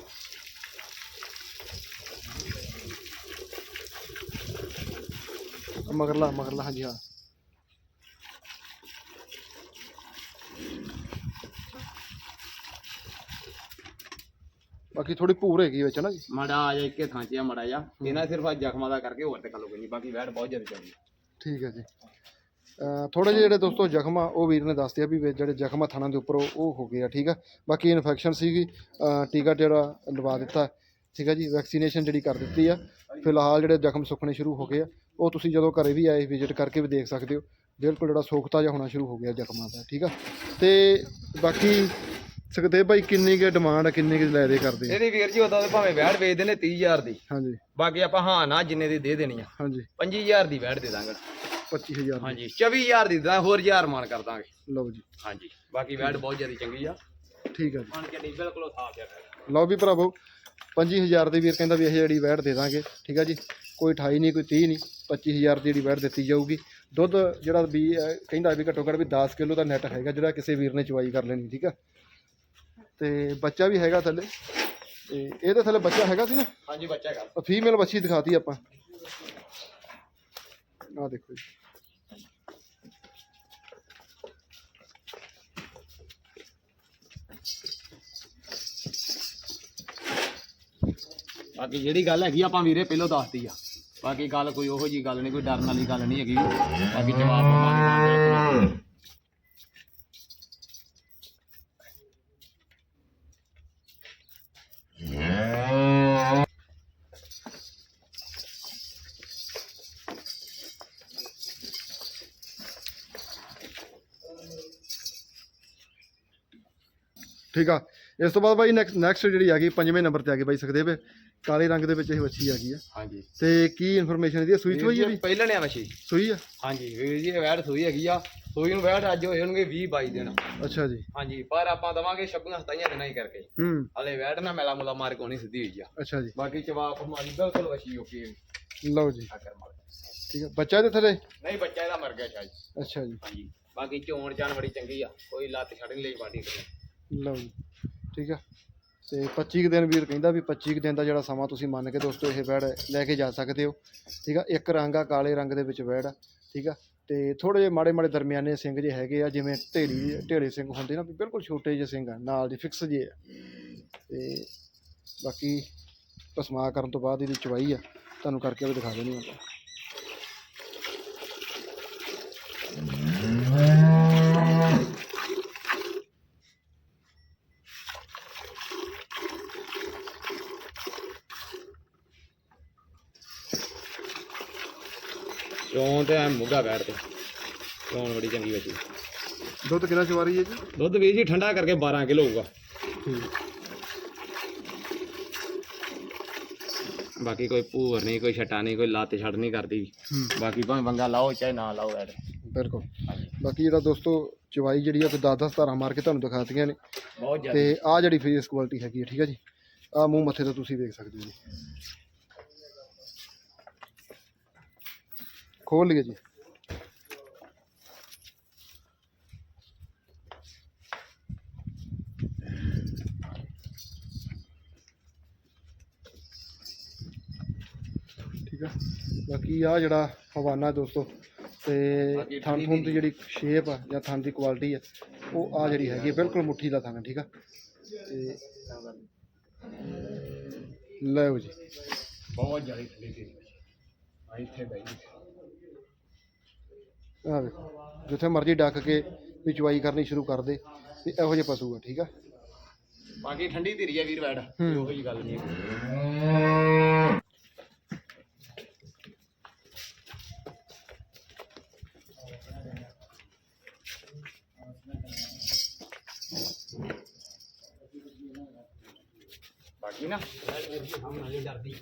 ਮਗਰਲਾ ਮਗਰਲਾ ਹਾਂਜੀ ਹਾਂ। ਬਾਕੀ ਥੋੜੀ ਭੂਰ ਹੈਗੀ ਵਿੱਚ ਨਾ ਜੀ। ਮੜਾ ਆ ਜਾ ਇੱਕੇ ਥਾਂ 'ਚ ਆ ਮੜਾ ਜਾ ਇਹਨਾਂ ਸਿਰਫ ਆ ਜ਼ਖਮਾਂ ਦਾ ਕਰਕੇ ਹੋਰ ਤੇ ਕੱਲੋ ਕੋਈ ਨਹੀਂ ਬਾਕੀ ਵੈਟ ਬਹੁਤ ਜ਼ਿਆਦਾ ਚੱਲਦੀ ਠੀਕ ਹੈ ਜੀ। ਥੋੜੇ ਜਿਹੇ ਜਿਹੜੇ ਦੋਸਤੋ ਜ਼ਖਮ ਆ ਉਹ ਵੀਰ ਨੇ ਦੱਸਦੇ ਆ ਵੀ ਵੀ ਜਿਹੜੇ ਜ਼ਖਮ ਆ ਥਣਾਂ ਦੇ ਉੱਪਰ ਉਹ ਉਹ ਹੋ ਗਏ ਆ ਠੀਕ ਆ। ਬਾਕੀ ਇਨਫੈਕਸ਼ਨ ਸੀਗੀ ਟੀਕਾ ਜਿਹੜਾ ਲਵਾ ਦਿੱਤਾ ਠੀਕ ਆ ਜੀ ਵੈਕਸੀਨੇਸ਼ਨ ਜਿਹੜੀ ਕਰ ਦਿੱਤੀ ਆ। ਫਿਲਹਾਲ ਜਿਹੜੇ ਜ਼ਖਮ ਸੁੱਕਣੇ ਸ਼ੁਰੂ ਹੋ ਗਏ ਆ। ਉਹ ਤੁਸੀਂ ਜਦੋਂ ਘਰੇ ਵੀ ਆਏ ਵਿਜ਼ਿਟ ਕਰਕੇ ਵੀ ਦੇਖ ਸਕਦੇ ਹੋ। ਬਿਲਕੁਲ ਜਿਹੜਾ ਸੋਖਤਾ ਜਿਹਾ ਹੋਣਾ ਸ਼ੁਰੂ ਹੋ ਗਿਆ ਜ਼ਖਮਾਂ ਦਾ ਠੀਕ ਆ? ਤੇ ਬਾਕੀ ਸੁਖਦੇਵ ਭਾਈ ਕਿੰਨੀ ਕੁ ਡਿਮਾਂਡ ਆ ਕਿੰਨੀ ਕੁ ਲੈ ਦੇ ਕਰਦੇ ਆ? ਇਹਦੀ ਵੀਰ ਜੀ ਉਦੋਂ ਤੇ ਭਾਵੇਂ ਵੈਟ ਵੇਚਦੇ ਨੇ 30000 ਦੀ। ਹਾਂਜੀ। ਬਾਕੀ ਆਪਾਂ ਹਾਂ ਨਾ ਜਿੰਨੇ ਦੀ ਦੇ ਦੇਣੀ ਆ। ਹਾਂਜੀ। 25000 ਦੀ ਵੈਟ ਦੇ ਦਾਂਗੇ। 25000 ਹਾਂਜੀ 24000 ਦੀ ਦਾਂ ਹੋਰ 1000 ਮਾਨ ਕਰ ਦਾਂਗੇ। ਲਓ ਜੀ। ਹਾਂਜੀ ਬਾਕੀ ਵੈਟ ਬਹੁਤ ਜ਼ਿਆਦਾ ਚੰਗੀ ਆ। ਠੀਕ ਆ ਜੀ। ਮਨ ਕੇ ਨਹੀਂ ਬਿਲਕੁਲ ਸਾਫ਼ ਆ ਲਓ ਵੀ ਭਰਾਵੋ 25000 ਦੇ ਵੀਰ ਕਹਿੰਦਾ ਵੀ ਇਹ ਜਿਹੜੀ ਵੈਟ ਦੇ ਦਾਂਗੇ ਠੀਕ ਆ ਜੀ? ਕੋਈ 28 ਨਹੀਂ ਕੋਈ 30 ਨਹੀਂ। 25000 ਦੀ ਜਿਹੜੀ ਵੈਟ ਦਿੱਤੀ ਜਾਊਗੀ। ਦੁੱਧ ਜਿਹੜਾ ਵੀ ਅਹ, ਕਹਿੰਦਾ ਵੀ ਘੱਟੋ ਘੱਟ ਵੀ 10 ਕਿਲੋ ਦਾ ਨੈਟ ਹੈਗਾ ਜਿਹੜਾ ਕਿਸੇ ਵੀਰ ਨੇ ਚਵਾਈ ਕਰ ਲੈਣੀ ਠੀਕ ਆ? ਤੇ ਬੱਚਾ ਵੀ ਹੈਗਾ ਥੱਲੇ। ਤੇ ਇਹਦੇ ਥੱਲੇ ਬੱਚਾ ਹੈਗਾ ਸੀ ਨਾ? ਹਾਂਜੀ ਬੱਚਾ ਕਰ ਉਹ ਫੀਮੇਲ ਬੱਚੀ ਦਿਖਾਤੀ ਆਪਾਂ। ਆਹ ਦੇਖੋ ਜੀ। ਬਾਕੀ ਜਿਹੜੀ ਗੱਲ ਹੈਗੀ ਆਪਾਂ ਵੀਰੇ ਪਹਿਲਾਂ ਦੱਸਤੀ ਆ। ਬਾਕੀ ਗੱਲ ਕੋਈ ਉਹੋ ਜੀ ਗੱਲ ਨਹੀਂ, ਕੋਈ ਡਰਨ ਵਾਲੀ ਗੱਲ ਨਹੀਂ ਹੈਗੀ। ਬਾਕੀ ਜਵਾਬ ਆਪਾਂ ਠੀਕ ਆ। ਇਸ ਤੋਂ ਬਾਅਦ ਬਾਈ ਨੈਕਸਟ ਜਿਹੜੀ ਆ ਗਈ ਪੰਜਵੇਂ ਨੰਬਰ ਤੇ ਆ ਗਈ ਬਾਈ ਸੁਖਦੇਵ। ਕਾਲੇ ਰੰਗ ਦੇ ਵਿੱਚ ਇਹ ਵੱਛੀ ਆ ਗਈ ਆ। ਹਾਂਜੀ। ਤੇ ਕੀ ਇਨਫੋਰਮੇਸ਼ਨ ਇਹਦੀ ਸੂਈ ਚ ਹੋਈ ਆ ਵੀ ਪਹਿਲਾਂ ਨੇ ਮੱਛੀ ਸੂਈ ਆ? ਹਾਂਜੀ ਵੀਰ ਜੀ ਇਹ ਵੈਟ ਸੂਈ ਹੈਗੀ ਆ। ਸੂਈ ਨੂੰ ਵੈਟ ਅੱਜ ਹੋਏ ਹੋਣਗੇ 20 22 ਦਿਨ। ਅੱਛਾ ਜੀ। ਹਾਂਜੀ ਪਰ ਆਪਾਂ ਦਵਾਂਗੇ 26 27 ਦਿਨਾਂ ਹੀ ਕਰਕੇ। ਹੂੰ। ਹਲੇ ਵੈਟ ਨਾ ਮੈਲਾ ਮੁਲਾ ਮਾਰ ਕੋਣੀ ਸਿੱਧੀ ਹੋਈ ਆ। ਅੱਛਾ ਜੀ। ਬਾਕੀ ਜਵਾਬ ਹਮਾਰੀ ਬਿਲਕੁਲ ਵਸ਼ੀ ਓਕੇ ਲਓ ਜੀ। ਆ ਕਰ ਮਾਰ। ਠੀਕ ਆ। ਬੱਚਾ ਇਹਦੇ ਥੱਲੇ ਨਹੀਂ ਬੱਚਾ ਇਹਦਾ ਮਰ ਗਿਆ ਸ਼ਾਇਦ। ਅੱਛਾ ਜੀ। ਹਾਂਜੀ ਬਾਕੀ ਚੋਣ ਚਾਣ ਬੜੀ ਚੰਗੀ ਆ। ਕੋਈ ਲੱਤ ਛੱਡ ਨਹੀਂ ਲਈ ਬਾਡੀ ਕੋਲ ਲਓ ਜੀ। ਠੀਕ ਆ? ਤੇ 25 ਕੁ ਦਿਨ ਵੀਰ ਕਹਿੰਦਾ ਵੀ 25 ਕੁ ਦਿਨ ਦਾ ਜਿਹੜਾ ਸਮਾਂ ਤੁਸੀਂ ਮੰਨ ਕੇ ਦੋਸਤੋ ਇਹ ਬੈੜ ਲੈ ਕੇ ਜਾ ਸਕਦੇ ਹੋ। ਠੀਕ ਆ? ਇੱਕ ਰੰਗ ਆ, ਕਾਲੇ ਰੰਗ ਦੇ ਵਿੱਚ ਬੈੜ ਆ। ਠੀਕ ਆ? ਤੇ ਥੋੜੇ ਜਿਹੇ ਮਾੜੇ ਮਾੜੇ ਦਰਮਿਆਨੇ ਸਿੰਘ ਜੇ ਹੈਗੇ ਆ, ਜਿਵੇਂ ਢੇਲੀ ਢੇਲੇ ਸਿੰਘ ਹੁੰਦੇ ਨਾ, ਵੀ ਬਿਲਕੁਲ ਛੋਟੇ ਜਿਹੇ ਸਿੰਘ ਆ, ਨਾਲ ਦੀ ਫਿਕਸ ਜੇ ਆ। ਤੇ ਬਾਕੀ ਪਸਮਾ ਕਰਨ ਤੋਂ ਬਾਅਦ ਇਹਦੀ ਚਵਾਈ ਆ। ਤੁਹਾਨੂੰ ਕਰਕੇ ਉਹ ਦਿਖਾ ਦੇਣੀ ਹੁੰਦਾ ਚੋਣ ਤੇ ਐ ਮੁੱਗਾ ਬੈਠ ਤੇ ਚੋਣ ਬੜੀ ਚੰਗੀ ਵਜੀ ਦੁੱਧ ਕਿੰਨਾ ਚਵਾਰੀ ਹੈ ਜੀ? ਦੁੱਧ ਵੀਰ ਜੀ ਠੰਡਾ ਕਰਕੇ 12 ਕਿਲੋ ਹੋਊਗਾ। ਬਾਕੀ ਕੋਈ ਭੂਰ ਨਹੀਂ ਕੋਈ ਛਟਾ ਨਹੀਂ ਕੋਈ ਲੱਤ ਛੱਡ ਨਹੀਂ ਕਰਦੀ। ਹੂੰ। ਬਾਕੀ ਭਾਵੇਂ ਬੰਗਾ ਲਾਓ ਚਾਹੇ ਨਾ ਲਾਓ ਐਡ। ਬਿਲਕੁਲ। ਬਾਕੀ ਜਿਹੜਾ ਦੋਸਤੋ ਚਵਾਈ ਜਿਹੜੀ ਆ ਤੇ 10 10 ਧਾਰਾਂ ਮਾਰ ਕੇ ਤੁਹਾਨੂੰ ਦਿਖਾਤੀਆਂ ਨੇ। ਬਹੁਤ ਜ਼ਿਆਦਾ। ਤੇ ਆ ਜਿਹੜੀ ਫੇਸ ਕੁਆਲਿਟੀ ਹੈਗੀ ਹੈ ਠੀਕ ਹੈ ਜੀ? ਆ ਮੂੰਹ ਮੱਥੇ ਤੋਂ ਤੁਸੀਂ ਦੇਖ ਸਕਦੇ ਹੋ ਜੀ। ਖੋਲ ਲਈਏ ਜੀ। ਠੀਕ ਆ। ਬਾਕੀ ਆ ਜਿਹੜਾ ਹਵਾਨਾ ਦੋਸਤੋ ਤੇ ਥਣ ਥਣ ਦੀ ਜਿਹੜੀ ਸ਼ੇਪ ਆ ਜਾਂ ਥਣ ਦੀ ਕੁਆਲਿਟੀ ਆ ਉਹ ਆ ਜਿਹੜੀ ਹੈਗੀ ਬਿਲਕੁਲ ਮੁੱਠੀ ਦਾ ਥਣ ਠੀਕ ਆ। ਤੇ ਲਓ ਜੀ। ਬਹੁਤ ਜ਼ਿਆਦਾ ਠੰਡੀ ਸੀ। ਆ ਇੱਥੇ ਬਈ ਜਿੱਥੇ ਮਰਜ਼ੀ ਡੱਕ ਕੇ ਵੀ ਚਵਾਈ ਕਰਨੀ ਸ਼ੁਰੂ ਕਰ ਦੇ ਵੀ ਇਹੋ ਜਿਹੇ ਪਸ਼ੂ ਆ ਠੀਕ ਆ? ਬਾਕੀ ਠੰਡੀ ਧੀਰੀ ਆ ਵੀਰ ਬੈਡ ਹੂੰ। ਉਹੋ ਜੀ ਗੱਲ ਨਹੀਂ ਬਾਕੀ ਨਾ ਡਰਦੀ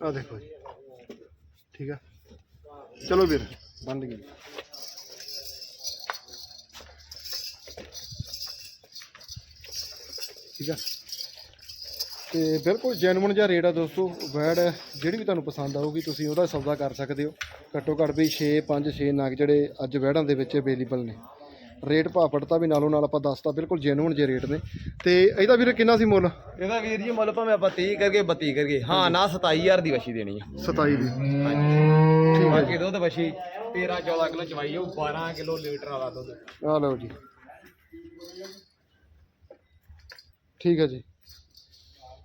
ਆ ਦੇਖੋ ਜੀ ਠੀਕ ਆ? ਚਲੋ ਵੀਰ। ਬੰਦ ਗਈ ਠੀਕ ਆ। ਤੇ ਬਿਲਕੁਲ ਜੈਨੂਇਨ ਜਿਹਾ ਰੇਟ ਆ ਦੋਸਤੋ। ਵੈੜ ਜਿਹੜੀ ਵੀ ਤੁਹਾਨੂੰ ਪਸੰਦ ਆਊਗੀ ਤੁਸੀਂ ਉਹਦਾ ਸੌਦਾ ਕਰ ਸਕਦੇ ਹੋ। ਘੱਟੋ ਘੱਟ ਵੀ 6 5 6 ਨਗ ਜਿਹੜੇ ਅੱਜ ਵੈੜਾਂ ਦੇ ਵਿੱਚ ਅਵੇਲੇਬਲ ਨੇ। ਰੇਟ ਭਾਅ ਪੜਤਾ ਵੀ ਨਾਲੋਂ ਨਾਲ ਆਪਾਂ ਦੱਸਤਾ ਬਿਲਕੁਲ ਜੈਨੂਇਨ ਜੇ ਰੇਟ ਨੇ। ਤੇ ਇਹਦਾ ਵੀਰੇ ਕਿੰਨਾ ਸੀ ਮੁੱਲ? ਇਹਦਾ ਵੀਰ ਜੀ ਮੁੱਲ ਭਾਵੇਂ ਆਪਾਂ 30 ਕਰਕੇ 32 ਕਰਕੇ ਹਾਂ ਨਾ 27000 ਦੀ ਵਛੀ ਦੇਣੀ ਆ। 27 ਦੀ। ਹਾਂਜੀ। ਹੈ ਬਾਕੀ ਦੁੱਧ ਵਛੀ 13 14 ਕਿਲੋ ਚਵਾਈ ਉਹ 12 ਕਿਲੋ ਲੀਟਰ ਵਾਲਾ ਦੁੱਧ। ਆ ਲਓ ਜੀ। ਠੀਕ ਹੈ ਜੀ।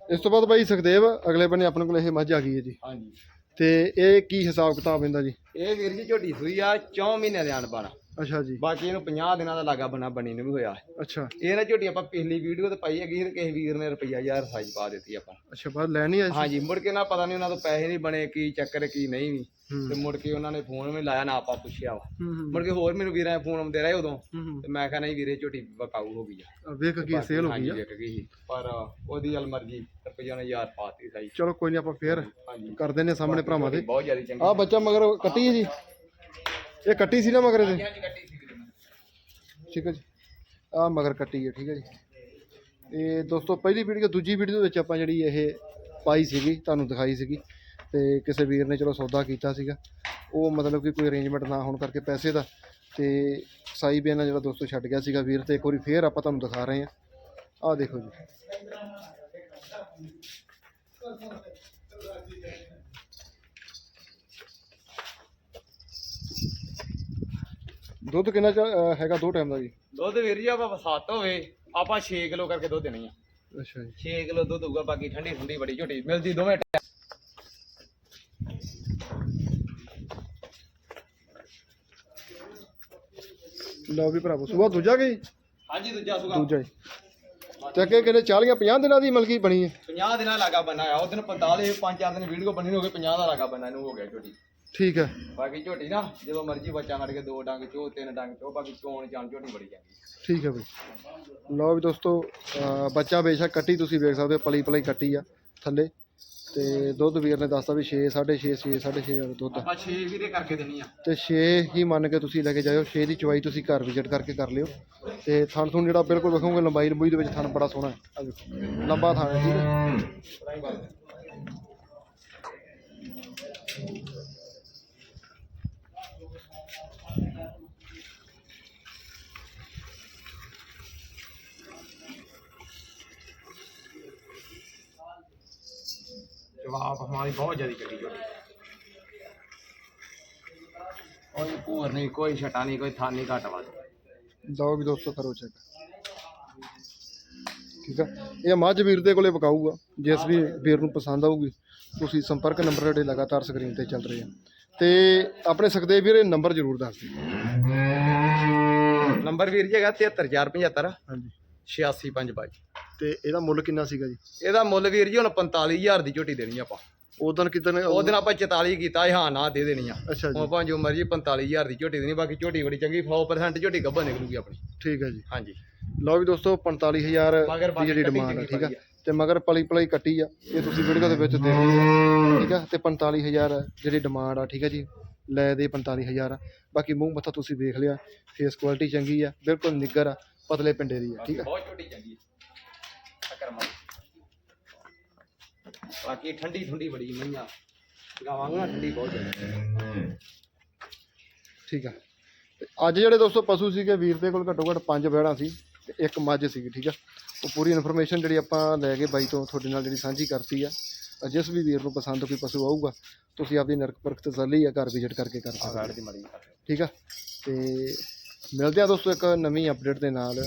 ਇਸ ਤੋਂ ਬਾਅਦ ਬਾਈ ਸੁਖਦੇਵ ਅਗਲੇ ਬੰਨੇ ਆਪਣੇ ਕੋਲ ਇਹ ਮੱਝ ਆ ਗਈ ਹੈ ਜੀ। ਹਾਂਜੀ। ਤੇ ਇਹ ਕੀ ਹਿਸਾਬ ਕਿਤਾਬ ਇਹਦਾ ਜੀ? ਇਹ ਵੀਰ ਜੀ ਝੋਟੀ ਸੂਈ ਆ 4 ਮਹੀਨਿਆਂ ਦੇ ਆਣ ਪਾਣਾ ਅੱਛਾ ਜੀ। ਬਾਕੀ ਇਹਨੂੰ 50 ਦਿਨਾਂ ਦਾ ਲਾਗਾ ਬਣਾ ਬਣੀ ਨੂੰ ਵੀ ਹੋਇਆ। ਅੱਛਾ। ਇਹ ਨਾ ਝੋਟੀ ਆਪਾਂ ਪਿਛਲੀ ਵੀਡੀਓ ਤੇ ਪਾਈ ਹੈਗੀ ਤੇ ਕਿਸੇ ਵੀਰ ਨੇ ਰੁਪਈਆ ਹਜ਼ਾਰ ਸਾਈ ਪਾ ਦਿੱਤੀ ਆਪਾਂ। ਅੱਛਾ ਬਾਅਦ ਲੈਣੀ ਆ ਹਾਂਜੀ ਮੁੜ ਕੇ ਨਾ ਪਤਾ ਨਹੀਂ ਉਹਨਾਂ ਤੋਂ ਪੈਸੇ ਨਹੀਂ ਬਣੇ ਕੀ ਚੱਕਰ ਕੀ ਨਹੀਂ ਵੀ। ਤੇ ਮੁੜ ਕੇ ਉਹਨਾਂ ਨੇ ਫੋਨ ਵੀ ਲਾਇਆ ਨਾ ਆਪਾਂ ਪੁੱਛਿਆ ਵਾ। ਮੁੜ ਕੇ ਹੋਰ ਮੈਨੂੰ ਵੀਰਾਂ ਫੋਨ ਆਉਂਦੇ ਰਹੇ ਉਦੋਂ। ਤੇ ਮੈਂ ਕਿਹਾ ਨਹੀਂ ਵੀਰੇ ਝੋਟੀ ਬਕਾਊ ਹੋ ਗਈ ਆ। ਵੇਖ ਕੀ ਸੇਲ ਹੋ ਗਈ ਆ। ਗਈ। ਪਰ ਉਹਦੀ ਗੱਲ ਮਰਜ਼ੀ ਰੁਪਈਆ ਨੇ ਹਜ਼ਾਰ ਪਾਤੀ ਸਾਈ ਚਲੋ ਕੋਈ ਨਹੀਂ ਆਪਾਂ ਫੇਰ ਕਰ ਦਿੰਨੇ ਸਾਹਮਣੇ ਭਰਾਵਾਂ ਦੇ। ਬਹੁਤ ਜ਼ਿਆਦਾ ਚੰਗੀ ਆ ਬੱਚਾ ਮਗਰ ਕੱਟੀ ਜੀ। ਇਹ ਕੱਟੀ ਸੀ ਨਾ ਮਗਰ ਇਹਦੇ? ਹਾਂਜੀ ਕੱਟੀ ਸੀ ਵੀਰੇ ਠੀਕ ਹੈ ਜੀ। ਆ ਮਗਰ ਕੱਟੀ ਹੈ ਠੀਕ ਹੈ ਜੀ। ਇਹ ਦੋਸਤੋ ਪਹਿਲੀ ਵੀਡੀਓ ਦੂਜੀ ਵੀਡੀਓ ਵਿੱਚ ਆਪਾਂ ਜਿਹੜੀ ਇਹ ਪਾਈ ਸੀਗੀ ਤੁਹਾਨੂੰ ਦਿਖਾਈ ਸੀਗੀ ਤੇ ਕਿਸੇ ਵੀਰ ਨੇ ਚਲੋ ਸੌਦਾ ਕੀਤਾ ਸੀਗਾ। ਉਹ ਮਤਲਬ ਕਿ ਕੋਈ ਅਰੇਂਜਮੈਂਟ ਨਾ ਹੋਣ ਕਰਕੇ ਪੈਸੇ ਦਾ ਤੇ ਸਾਈ ਬੇਨਾ ਜਿਹੜਾ ਦੋਸਤੋ ਛੱਡ ਗਿਆ ਸੀਗਾ ਵੀਰ ਤੇ ਇੱਕ ਵਾਰੀ ਫੇਰ ਆਪਾਂ ਤੁਹਾਨੂੰ ਦਿਖਾ ਰਹੇ ਹਾਂ। ਆਹ ਦੇਖੋ ਜੀ। ਦੁੱਧ ਕਿੰਨਾ ਚ- ਅਹ ਹੈਗਾ ਦੋ ਟਾਈਮ ਦਾ ਜੀ? ਦੁੱਧ ਵੀਰ ਜੀ ਆਪਾਂ ਵਸਾਤ ਹੋਵੇ ਆਪਾਂ 6 ਕਿਲੋ ਕਰਕੇ ਦੁੱਧ ਦੇਣੀ ਆ। ਅੱਛਾ ਜੀ। 6 ਕਿਲੋ ਦੁੱਧ ਹੋਊਗਾ ਬਾਕੀ ਠੰਡੀ ਠੰਡੀ ਬੜੀ ਝੋਟੀ ਮਿਲਦੀ ਦੋਵੇਂ ਟਾਈਮ। ਲਓ ਵੀ ਭਰਾਵੋ ਸੁਬਾ ਦੂਜਾ ਗਈ ਹਾਂਜੀ ਦੂਜਾ ਸੁਗਾ ਦੂਜਾ ਜੀ। ਤੇ ਅੱਗੇ ਕਿਹਨੇ 40 50 ਦਿਨਾਂ ਦੀ ਮਲਕੀ ਬਣੀ ਹੈ। 50 ਦਿਨਾਂ ਲਾਗਾ ਬੰਨਾ ਆ ਉਹ ਦਿਨ 45 ਪੰਜ ਚਾਰ ਦਿਨ ਵੀਡੀਓ ਬਣੀ ਨੂੰ ਹੋ ਗਏ 50 ਦਾ ਲਾਗਾ ਬੰਨਾ ਇਹਨੂੰ ਹੋ ਗਿਆ ਝੋਟੀ। ਠੀਕ ਹੈ। ਬਾਕੀ ਝੋਟੀ ਨਾ ਜਦੋਂ ਮਰਜ਼ੀ ਬੱਚਾ ਕੱਢ ਕੇ ਦੋ ਡੰਗ ਚੋ ਤਿੰਨ ਡੰਗ ਚੋ ਬਾਕੀ ਚੋਣ ਚਾਣ ਝੋਟੀ ਬੜੀ ਚੰਗੀ। ਠੀਕ ਹੈ ਬਈ। ਲਓ ਵੀ ਦੋਸਤੋ ਬੱਚਾ ਬੇਸ਼ੱਕ ਕੱਟੀ ਤੁਸੀਂ ਵੇਖ ਸਕਦੇ ਹੋ ਪਲੀ ਪਲੀ ਕੱਟੀ ਆ ਥੱਲੇ। ਤੇ ਦੁੱਧ ਵੀਰ ਨੇ ਦੱਸਤਾ ਵੀ 6 6.5 6 6.5 ਦੁੱਧ। ਆਪਾਂ 6 ਵੀਰੇ ਕਰਕੇ ਦੇਣੀ ਆ। ਤੇ 6 ਹੀ ਮੰਨ ਕੇ ਤੁਸੀਂ ਲੈ ਕੇ ਜਾਇਓ 6 ਦੀ ਚਵਾਈ ਤੁਸੀਂ ਘਰ ਵਿਜ਼ਿਟ ਕਰਕੇ ਕਰ ਲਿਓ। ਤੇ ਥਣ ਥੁਣ ਜਿਹੜਾ ਬਿਲਕੁਲ ਵੇਖੋਗੇ ਲੰਬਾਈ ਲੰਬੂਈ ਦੇ ਵਿੱਚ ਥਣ ਬੜਾ ਸੋਹਣਾ ਹੈ। ਆਹ ਵੇਖੋ ਲੰਬਾ ਥਣ ਹੈ ਠੀਕ ਹੈ। ਜਵਾਬ ਹਮਾਰੀ ਬਹੁਤ ਜ਼ਿਆਦਾ ਕੱਟੀ ਝੋਟੀ ਕੋਈ ਭੂਰ ਨਹੀਂ ਕੋਈ ਛਟਾ ਨਹੀਂ ਕੋਈ ਥਾਨ ਨਹੀਂ ਘੱਟ ਵੱਧ ਲਓ ਵੀ ਦੋਸਤੋ ਕਰੋ ਚੈੱਕ ਠੀਕ ਆ ਇਹ ਮੱਝ ਵੀਰ ਦੇ ਕੋਲੇ ਪਕਾਊਗਾ ਜਿਸ ਵੀ ਵੀਰ ਨੂੰ ਪਸੰਦ ਆਊਗੀ ਤੁਸੀਂ ਸੰਪਰਕ ਨੰਬਰ ਜਿਹੜੇ ਲਗਾਤਾਰ ਸਕਰੀਨ ਤੇ ਚੱਲ ਰਹੇ ਆ ਤੇ ਆਪਣੇ ਸੁਖਦੇਵ ਵੀਰ ਇਹ ਨੰਬਰ ਜ਼ਰੂਰ ਦੱਸ ਦਿਓ ਨੰਬਰ ਵੀਰ ਜੀ ਹੈਗਾ 73475 ਹਾਂਜੀ 8652 ਤੇ ਇਹਦਾ ਮੁੱਲ ਕਿੰਨਾ ਸੀਗਾ ਜੀ? ਇਹਦਾ ਮੁੱਲ ਵੀਰ ਜੀ ਹੁਣ 45000 ਦੀ ਝੋਟੀ ਦੇਣੀ ਆਪਾਂ। ਉਦੋਂ ਕਿਦਨ ਉਹ ਦਿਨ ਆਪਾਂ 44 ਕੀਤਾ ਹਾਂ ਨਾ ਦੇ ਦੇਣੀ ਆ। ਅੱਛਾ ਜੀ। ਹੁਣ ਜੋ ਮਰਜ਼ੀ 45000 ਦੀ ਝੋਟੀ ਦੇਣੀ ਬਾਕੀ ਝੋਟੀ ਬੜੀ ਚੰਗੀ 100% ਝੋਟੀ ਗੱਭਾ ਨਿਕਲੂਗੀ ਆਪਣੀ। ਠੀਕ ਹੈ ਜੀ। ਹਾਂਜੀ। ਲਓ ਵੀ ਦੋਸਤੋ 45000 ਮਗਰ ਦੀ ਜਿਹੜੀ ਡਿਮਾਂਡ ਹੈ ਚੰਗੀ ਠੀਕ ਆ? ਤੇ ਮਗਰ ਪਲੀ ਪਲੀ ਕੱਟੀ ਆ ਇਹ ਤੁਸੀਂ ਵੀਡੀਓ ਦੇ ਵਿੱਚ ਦੇਖ ਠੀਕ ਆ? ਤੇ 45000 ਜਿਹੜੀ ਡਿਮਾਂਡ ਆ ਠੀਕ ਆ ਜੀ? ਲੈ ਦੇ 45000 ਆ ਬਾਕੀ ਮੂੰਹ ਮੱਥਾ ਤੁਸੀਂ ਵੇਖ ਲਿਆ ਫੇਸ ਕੁਆਲਿਟੀ ਚੰਗੀ ਆ ਬਿਲਕੁਲ ਨਿੱਗਰ ਆ ਪਤਲੇ ਪਿੰਡੇ ਦੀ ਆ ਠੀਕ ਆ? ਬਹੁਤ ਝੋਟੀ ਚੰਗੀ ਟੱਕਰ ਬਾਕੀ ਠੰਡੀ ਠੰਡੀ ਬੜੀ ਮਈਆਂ। ਗਾਵਾਂਗਾ ਠੰਡੀ ਬਹੁਤ ਚੰਗੀ ਠੀਕ ਆ। ਤੇ ਅੱਜ ਜਿਹੜੇ ਦੋਸਤੋ ਪਸ਼ੂ ਸੀਗੇ ਵੀਰ ਦੇ ਕੋਲ ਘੱਟੋ ਘੱਟ ਪੰਜ ਬੈੜਾਂ ਸੀ ਤੇ ਇੱਕ ਮੱਝ ਸੀਗੀ ਠੀਕ ਆ। ਉਹ ਪੂਰੀ ਇਨਫੋਰਮੇਸ਼ਨ ਜਿਹੜੀ ਆਪਾਂ ਲੈ ਕੇ ਬਾਈ ਤੋਂ ਤੁਹਾਡੇ ਨਾਲ ਜਿਹੜੀ ਸਾਂਝੀ ਕਰਤੀ ਆ। ਜਿਸ ਵੀ ਵੀਰ ਨੂੰ ਪਸੰਦ ਕੋਈ ਪਸ਼ੂ ਆਊਗਾ ਤੁਸੀਂ ਆਪਦੀ ਨਰਕ ਪਰਖ ਤਸੱਲੀ ਆ ਘਰ ਵਿਜ਼ਿਟ ਕਰਕੇ ਕਰ ਸਕਦੇ ਹੋ। ਠੀਕ ਆ। ਤੇ ਮਿਲਦੇ ਆ ਦੋਸਤੋ ਇੱਕ ਨਵੀਂ ਅਪਡੇਟ ਦੇ ਨਾਲ।